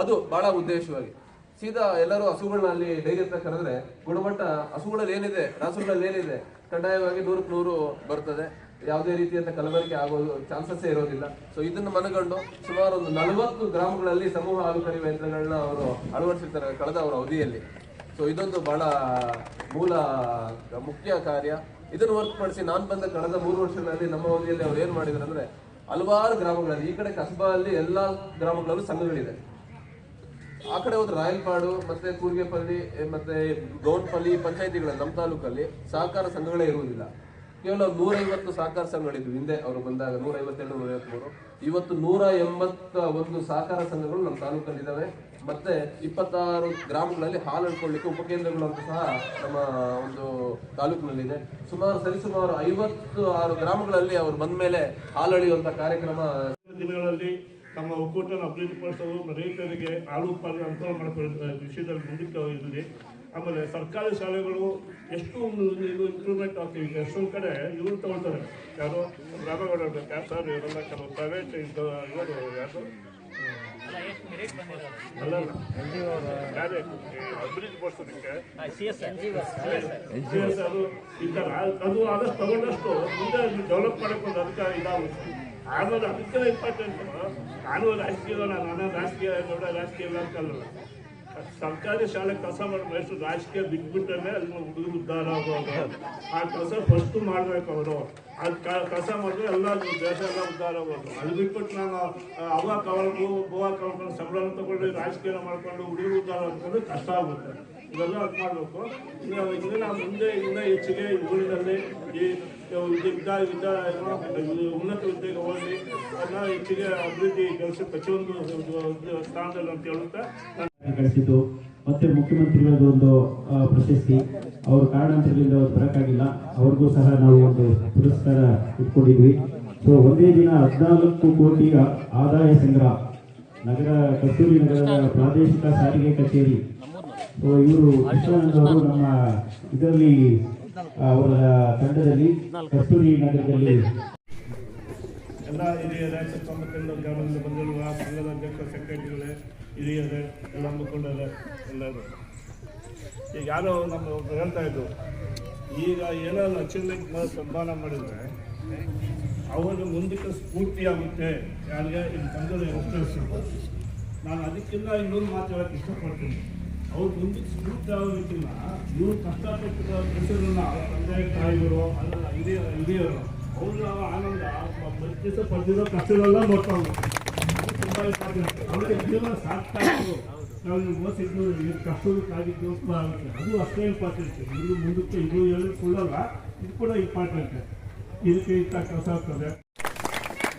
ಅದು ಬಹಳ ಉದ್ದೇಶವಾಗಿ. ಸೀದಾ ಎಲ್ಲರೂ ಹಸುಗಳನ್ನ ಅಲ್ಲಿ ಡೈರಿ ಹತ್ರ ಕರೆದ್ರೆ ಗುಣಮಟ್ಟ ಹಸುಗಳಲ್ಲಿ ಏನಿದೆ ರಾಸುಗಳಲ್ಲಿ ಏನಿದೆ ಕಡ್ಡಾಯವಾಗಿ ನೂರಕ್ಕೆ ನೂರು ಬರ್ತದೆ. ಯಾವುದೇ ರೀತಿಯಂತ ಕಲಬೆರಕೆ ಆಗೋದು ಚಾನ್ಸಸ್ ಇರೋದಿಲ್ಲ. ಸೊ ಇದನ್ನು ಮನಗಂಡು ಸುಮಾರು ಒಂದು ನಲವತ್ತು ಗ್ರಾಮಗಳಲ್ಲಿ ಸಮೂಹ ಹಾಲು ಕರೆಯುವ ಯಂತ್ರಗಳನ್ನ ಅವರು ಅಳವಡಿಸಿರ್ತಾರೆ ಕಳೆದ ಅವರ ಅವಧಿಯಲ್ಲಿ. ಸೊ ಇದೊಂದು ಬಹಳ ಮೂಲ, ಮುಖ್ಯ ಕಾರ್ಯ. ಇದನ್ನು ಹೊರತುಪಡಿಸಿ ನಾನು ಬಂದ ಕಳೆದ ಮೂರು ವರ್ಷಗಳಲ್ಲಿ ನಮ್ಮ ಅವಧಿಯಲ್ಲಿ ಅವ್ರು ಏನು ಮಾಡಿದ್ರು ಅಂದ್ರೆ ಹಲವಾರು ಗ್ರಾಮಗಳಲ್ಲಿ, ಈ ಕಡೆ ಕಸಬಾ ಅಲ್ಲಿ ಎಲ್ಲಾ ಗ್ರಾಮಗಳಲ್ಲೂ ಸಂಘಗಳಿದೆ. ಆ ಕಡೆ ಹೋದ್ರೆ ರಾಯಲ್ಪಾಡು, ಮತ್ತೆ ಕೂರ್ಗೆಪಲ್ಲಿ, ಮತ್ತೆ ಗೌನ್ಪಲ್ಲಿ ಪಂಚಾಯತಿಗಳಲ್ಲಿ, ನಮ್ಮ ತಾಲೂಕಲ್ಲಿ ಸಹಕಾರ ಸಂಘಗಳೇ ಇರುವುದಿಲ್ಲ. ಕೇವಲ ನೂರೈವತ್ತು ಸಹಕಾರ ಸಂಘಗಳಿದ್ವು. ಹಿಂದೆ ಅವರು ಬಂದಾಗ ನೂರ ಐವತ್ತೆರಡು ನೂರ ಐವತ್ಮೂರು ಇವತ್ತು ನೂರ ಎಂಬತ್ತ ಒಂದು ಸಹಕಾರ ಸಂಘಗಳು ನಮ್ಮ ತಾಲೂಕಲ್ಲಿ ಇದ್ದಾವೆ ಮತ್ತೆ ಇಪ್ಪತ್ತಾರು ಗ್ರಾಮಗಳಲ್ಲಿ ಹಾಲು ಉಪಕೇಂದ್ರಗಳು ಅಂತ ಸಹ ನಮ್ಮ ಒಂದು ತಾಲೂಕಿನಲ್ಲಿದೆ. ಸುಮಾರು ಸರಿಸುಮಾರು ಐವತ್ತು ಆರು ಗ್ರಾಮಗಳಲ್ಲಿ ಅವರು ಬಂದ ಮೇಲೆ ಹಾಲು ಅಳಿಯುವಂತ ಕಾರ್ಯಕ್ರಮ ದಿನಗಳಲ್ಲಿ ತಮ್ಮ ಒಕ್ಕೂಟನ ಅಭಿವೃದ್ಧಿಪಡಿಸಲು ರೈತರಿಗೆ ಹಾಲು ಉತ್ಪಾದನೆ ಅನುಕೂಲ ಮಾಡಿಕೊಳ್ಳುವ ವಿಷಯದಲ್ಲಿ ಮುಂದಕ್ಕೆ ಇರಲಿ ಆಮೇಲೆ ಸರ್ಕಾರಿ ಶಾಲೆಗಳು ಎಷ್ಟು ಒಂದು ಇದು ಇಂಪ್ರೂವ್ಮೆಂಟ್ ಆಗ್ತೀವಿ ಈಗ ಎಷ್ಟೊಂದು ಕಡೆ ಇವರು ತಗೊಳ್ತಾರೆ. ಯಾರು ಗ್ರಾಮಗಳ ಸರ್ ಇವರೆಲ್ಲ ಕೆಲವು ಪ್ರೈವೇಟ್ ಇವರು ಯಾರು? ಅಲ್ಲ ಯಾರೇ ಅಭಿವೃದ್ಧಿ ಪಡಿಸೋದಕ್ಕೆ. NGOs ಅದು ಅದು ಆದಷ್ಟು ತಗೊಂಡಷ್ಟು ಮುಂದೆ ಡೆವಲಪ್ ಮಾಡಿಕೊಂಡು ಒಂದು ಅದಕ್ಕೆ ಇದಾಗುತ್ತೆ. ಆಮೇಲೆ ಅದಕ್ಕೆಲ್ಲ ಇಂಪಾರ್ಟೆಂಟ್ ನಾನು ರಾಜಕೀಯ ನಾನು ರಾಜಕೀಯ ದೊಡ್ಡ ರಾಜಕೀಯ ಇಲ್ಲ ಅಂತಲ್ಲ ಸರ್ಕಾರಿ ಶಾಲೆ ಕಸ ಮಾಡಬೇಕು ಎಷ್ಟು ರಾಜಕೀಯ ಬಿಟ್ಬಿಟ್ಟೇ ಅಲ್ಲಿ ಹುಡುಗರು ಉದ್ಧಾರ ಆಗೋದು ಆ ಕೆಲಸ ಫಸ್ಟ್ ಮಾಡ್ಬೇಕು ಅವರು. ಅದು ಕೆಲಸ ಮಾಡಿದ್ರೆ ಎಲ್ಲ ದೇಶ ಎಲ್ಲ ಉದ್ಧಾರ ಆಗೋದು. ಅಲ್ಲಿ ಬಿಟ್ಬಿಟ್ಟು ನಾನು ಅವ ಕವಲ್ಕು ಗೋವಾ ಕವಲ್ಕೊಂಡು ಸಂಬಳ ತಗೊಂಡು ರಾಜಕೀಯ ಮಾಡ್ಕೊಂಡು ಹುಡುಗರು ಉದ್ಧಾರ ಮಾಡ್ಕೊಂಡು ಕಷ್ಟ ಆಗುತ್ತೆ. ಇವೆಲ್ಲ ಅದು ಮಾಡಬೇಕು. ನಾವು ಮುಂದೆ, ಇನ್ನೂ ಹೆಚ್ಚಿಗೆ ಊರಿನಲ್ಲಿ ಈ ವಿದ್ಯಾ ವಿದ್ಯಾ ಉನ್ನತ ಹುದ್ದೆಗೆ ಹೋಗಿ ಅದನ್ನ ಹೆಚ್ಚಿಗೆ ಅಭಿವೃದ್ಧಿ ಕೆಲಸ ಪ್ರತಿಯೊಂದು ಸ್ಥಾನದಲ್ಲಿ ಅಂತ ಹೇಳುತ್ತಾ ಗಳಿಸಿದ್ದು ಮತ್ತೆ ಮುಖ್ಯಮಂತ್ರಿಗಳದ್ದು ಒಂದು ಪ್ರಶಸ್ತಿ. ಅವ್ರ ಕಾರಣಾಂತರದಿಂದ ಅವ್ರು ಬರೋಕ್ಕಾಗಿಲ್ಲ. ಅವ್ರಿಗೂ ಸಹ ನಾವು ಒಂದು ಪುರಸ್ಕಾರ ಇಟ್ಕೊಂಡಿದ್ವಿ. ಸೊ ಒಂದೇ ದಿನ ಹದಿನಾಲ್ಕು ಕೋಟಿ ಆದಾಯ ಸಂಗ್ರಹ. ನಗರ, ಕಸ್ತೂರಿ ನಗರದ ಪ್ರಾದೇಶಿಕ ಸಾರಿಗೆ ಕಚೇರಿ. ಸೊ ಇವರು ವಿಶ್ವಾನಂದ ಅವರು ನಮ್ಮ ಇದರಲ್ಲಿ ಅವರ ತಂಡದಲ್ಲಿ ಕಸ್ತೂರಿ ನಗರದಲ್ಲಿ ಎಲ್ಲ ಸುತ್ತಮುತ್ತಲಿನ ಗ್ರಾಮದಿಂದ ಬಂದಿರುವ ಸಂಘದ ಅಧ್ಯಕ್ಷ ಸೆಕ್ರೆಟರಿಗಳೇ ಹಿರಿಯರೇ ಎಲ್ಲ ಮುಖಂಡರೇ ಎಲ್ಲರೂ. ಈಗ ಯಾರೋ ನಮ್ಮ ಹೇಳ್ತಾ ಇದ್ರು, ಈಗ ಏನೋ ಲಕ್ಷಲಿಂಗ ಸಂಧಾನ ಮಾಡಿದ್ರೆ ಅವಾಗ ಮುಂದಕ್ಕೆ ಸ್ಫೂರ್ತಿಯಾಗುತ್ತೆ. ಯಾರಿಗೆ? ಇಲ್ಲಿ ತಂದೆ ಉಪಯೋಗಿಸ್ಬೋದು ನಾನು ಅದಕ್ಕಿಂತ ಇನ್ನೊಂದು ಮಾತು ಹೇಳಕ್ಕೆ ಇಷ್ಟಪಡ್ತೀನಿ. ಅವ್ರು ಮುಂದಕ್ಕೆ ಸ್ಫೂರ್ತಿ ಆಗೋದಕ್ಕಿಂತ ಇವರು ಕಷ್ಟಪಟ್ಟಿದ್ದ ಕೆಲಸಗಳನ್ನ ಅವ್ರ ತಂದೆ, ತಾಯಿಗಳು, ಅಲ್ಲ ಹಿರಿಯ ಹಿರಿಯರು ಅವ್ರನ್ನ ಆನಂದ. ಪ್ರತಿ ದಿವಸ ಪಡೆದಿರೋ ಕಷ್ಟಗಳೆಲ್ಲ ನೋಡ್ತಾ ಇಂಪಾರ್ಟೆಂಟ್ ಅವ್ರಿಗೆ ಜೀವನ ಸಾಕ್ತಾ ಇತ್ತು ನಾವು ಓದಿದ್ದು ಎಷ್ಟು ಕಷ್ಟದಕ್ಕಾಗಿದ್ದು ಆಗುತ್ತೆ ಅದು ಅಷ್ಟೇ ಇಂಪಾರ್ಟೆಂಟ್ ಇದು ಮುಂದಕ್ಕೆ ಇದು ಹೇಳಿಕೊಳ್ಳಲ್ಲ ಇದು ಕೂಡ ಇಂಪಾರ್ಟೆಂಟ್ ಇದಕ್ಕೆ ಇಂಥ ಕೆಲಸ ಆಗ್ತದೆ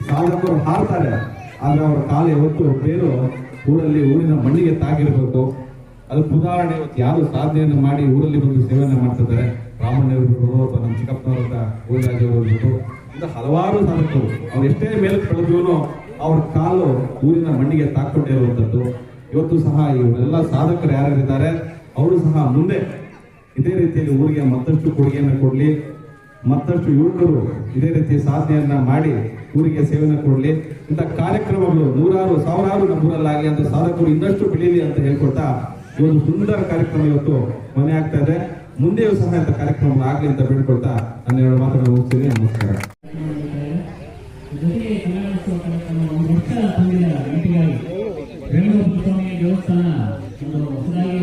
ಸಾಧಕರು ಹಾರ್ತಾರೆ, ಆದರೆ ಅವರ ಕಾಲು ಯಾವತ್ತು ಬೇರು ಊರಲ್ಲಿ ಊರಿನ ಮಣ್ಣಿಗೆ ತಾಗಿರಬೇಕು. ಅದಕ್ಕೆ ಉದಾಹರಣೆ ಇವತ್ತು ಯಾರು ಸಾಧನೆಯನ್ನು ಮಾಡಿ ಊರಲ್ಲಿ ಬಂದು ಸೇವನೆ ಮಾಡ್ತಿದ್ದಾರೆ? ರಾಮಣ್ಣ ಇರ್ಬೋದು ಅಥವಾ ನಮ್ಮ ಚಿಕ್ಕಪ್ಪನವರ ಇಂಥ ಹಲವಾರು ಸಾಧಕರು, ಅವ್ರು ಎಷ್ಟೇ ಮೇಲೆ ಬೆಳೆದ್ರು ಅವ್ರ ಕಾಲು ಊರಿನ ಮಣ್ಣಿಗೆ ತಾಕೊಂಡಿರುವಂಥದ್ದು ಇವತ್ತು ಸಹ ಇವರೆಲ್ಲ ಸಾಧಕರು ಯಾರ್ಯಾರಿದ್ದಾರೆ, ಅವರು ಸಹ ಮುಂದೆ ಇದೇ ರೀತಿಯಲ್ಲಿ ಊರಿಗೆ ಮತ್ತಷ್ಟು ಕೊಡುಗೆಯನ್ನು ಕೊಡಲಿ. ಮತ್ತಷ್ಟು ಯುವಕರು ಇದೇ ರೀತಿ ಸಾಧನೆಯನ್ನ ಮಾಡಿ ಊರಿಗೆ ಸೇವೆಯನ್ನು ಕೊಡಲಿ. ಇಂಥ ಕಾರ್ಯಕ್ರಮಗಳು ನೂರಾರು, ಸಾವಿರಾರು ನಮ್ಮೂರಲ್ಲಾಗಲಿ, ಅಂತ ಸಾಧಕರು ಇನ್ನಷ್ಟು ಬೆಳೀಲಿ ಅಂತ ಹೇಳ್ಕೊಳ್ತಾ ಇವತ್ತು ಸುಂದರ ಕಾರ್ಯಕ್ರಮ ಇವತ್ತು ಮನೆ ಆಗ್ತಾ ಇದೆ. ಮುಂದೆಯೂ ಸಹ ಇಂಥ ಕಾರ್ಯಕ್ರಮ ಆಗಲಿ ಅಂತ ಬೇಡ್ಕೊಳ್ತಾ ನಾನು ಎರಡು ಮಾತನ್ನು ಮುಗಿಸ್ತೀನಿ. ನಮಸ್ಕಾರ ಜೊತೆಗೆ ಕನ್ನಡೋತ್ಸವ ಕಾರ್ಯಕ್ರಮ ಒಂದು ವರ್ಷ ತುಂಬಿದ ನಿಟ್ಟಿಗಾಗಿ ರೇಣುಗೋಪಾಲ ಸ್ವಾಮಿ ದೇವಸ್ಥಾನ ಒಂದು ಹೊಸದಾಗಿ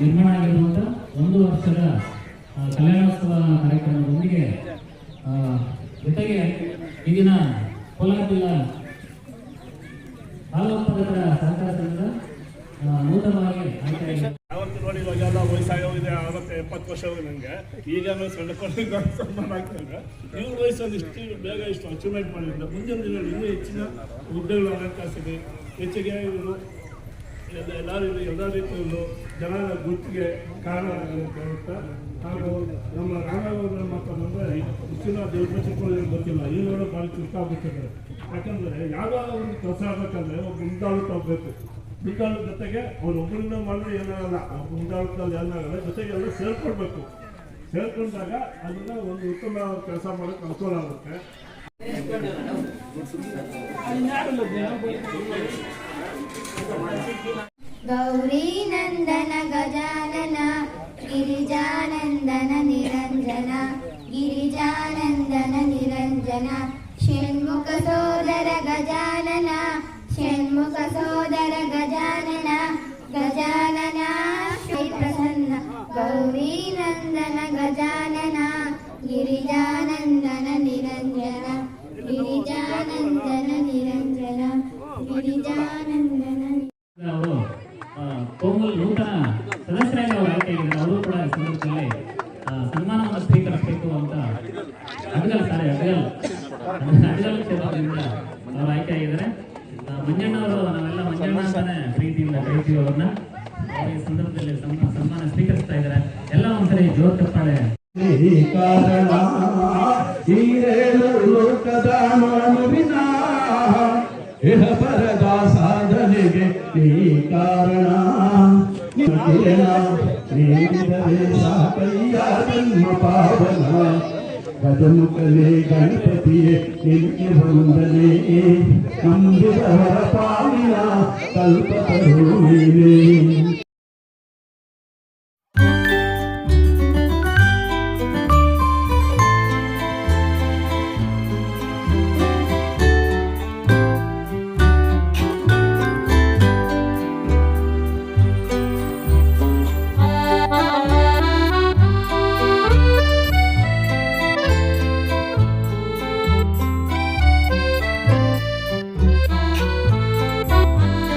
ನಿರ್ಮಾಣ ಆಗಿರುವಂತ ಒಂದು ವರ್ಷದ ಆ, ಕಲ್ಯಾಣೋತ್ಸವ ಕಾರ್ಯಕ್ರಮದೊಂದಿಗೆ ಜೊತೆಗೆ ದಿನ ಕೋಲಾರ ಜಿಲ್ಲಾ ಹಾಲು ಉತ್ಪಾದಕರ ಸಹಕಾರ ಸಂಘದ ನೂತನವಾಗಿ ವಯಸ್ಸಾಗೋಗಿದೆ ಆವತ್ತು ಎಪ್ಪತ್ತು ವರ್ಷ ನನಗೆ ಈಗ ವಯಸ್ಸಲ್ಲಿ ಬೇಗ ಇಷ್ಟು ಅಚೀವ್ಮೆಂಟ್ ಹೆಚ್ಚಿನ ಹೆಚ್ಚಿಗೆ ಇವರು ಎಲ್ಲ ಎಲ್ಲರೂ ಎಲ್ಲ ರೀತಿಯಲ್ಲೂ ಜನರ ಗುರುತಿಗೆ ಕಾರಣ ಅಂತ ಹಾಗೂ ನಮ್ಮ ರಾಮನಗರ ಮಾತಾಡಂದ್ರೆ ಹೆಚ್ಚಿನ ದೇವಸ್ಥಾನಗಳು ಗೊತ್ತಿಲ್ಲ. ಈ ನೋಡೋ ಭಾಳ ಕಷ್ಟ ಆಗ್ಬಿಟ್ಟಿದ್ದಾರೆ ಯಾಕಂದ್ರೆ ಯಾವುದಾದ್ರು ಒಂದು ಕೆಲಸ ಆಗ್ಬೇಕಂದ್ರೆ ಒಬ್ಬ ಮುಂದಾಳುತ್ತ ಹೋಗ್ಬೇಕು ಮುಂದಾಳು ಜೊತೆಗೆ ಅವ್ರು ಒಬ್ಬರಿಂದ ಮಾಡಿದ್ರೆ ಏನಾಗಲ್ಲ. ಒಬ್ಬ ಮುಂದಾಳುತ್ತಲ್ಲಿ ಏನಾಗಲ್ಲ ಜೊತೆಗೆ ಎಲ್ಲ ಸೇರ್ಕೊಳ್ಬೇಕು. ಸೇರ್ಕೊಂಡಾಗ ಅದನ್ನ ಒಂದು ಉತ್ತಮ ಕೆಲಸ ಮಾಡೋಕೆ ಅನುಕೂಲ ಆಗುತ್ತೆ. ಗೌರೀನಂದನ ಗಜಾನನ గిరిజానందన నిరంజన గిరిజానందన నిరంజన షణ్ముఖ సోదర గజానన షణ్ముఖ సోదర గజానన గజానన శ్రీ ప్రసన్న గౌరీనందన గజానన గిరిజానందన నిరంజన గిరిజానందన నిరంజన గిరిజానందన పొంగులు నూతన సదస్సులైన ಅಡ್ಗಲ್ ಸಾರಿ ಅಡ್ಗಲ್ ಅಡ್ಗಲ್ ಕ್ಷೇತ್ರದಿಂದ ಅವರು ಆಯ್ಕೆಯಾಗಿದ್ದಾರೆ ಆ, ಮಂಜಣ್ಣವರು ನಾವೆಲ್ಲ ಮಂಜಣ್ಣ ಅಂತಾನೆ ಪ್ರೀತಿಯಿಂದ ಕರಿತೀವಿ ಅವ್ರನ್ನ ಅವ್ರು ಈ ಸಂದರ್ಭದಲ್ಲಿ ಸನ್ಮಾನ ಸನ್ಮಾನ ಸ್ವೀಕರಿಸ್ತಾ ಇದ್ದಾರೆ ಎಲ್ಲ ಒಂದ್ಸರಿ ಜೋರ್ ತಪ್ಪಾಳೆ ಕಾರಣ ಈರೇಳು ಲೋಕದ ಮಾನವಿನ ಇಹ ಬರದ ಸಾಧನೆಗೆ ನೀ ಕಾರಣ ನಿಮಗೇನ ನೀಡಿದರೆ ಸಾಕಯ್ಯ ಜನ್ಮ ಪಾವನ ಗಜಮುಖನೇ ಗಣಪತಿಯೇ ನಿನಗೆ ವಂದನೆ ನಂಬಿದವರ ಪಾಲಿನ ಕಲ್ಪತರು ನೀನೇ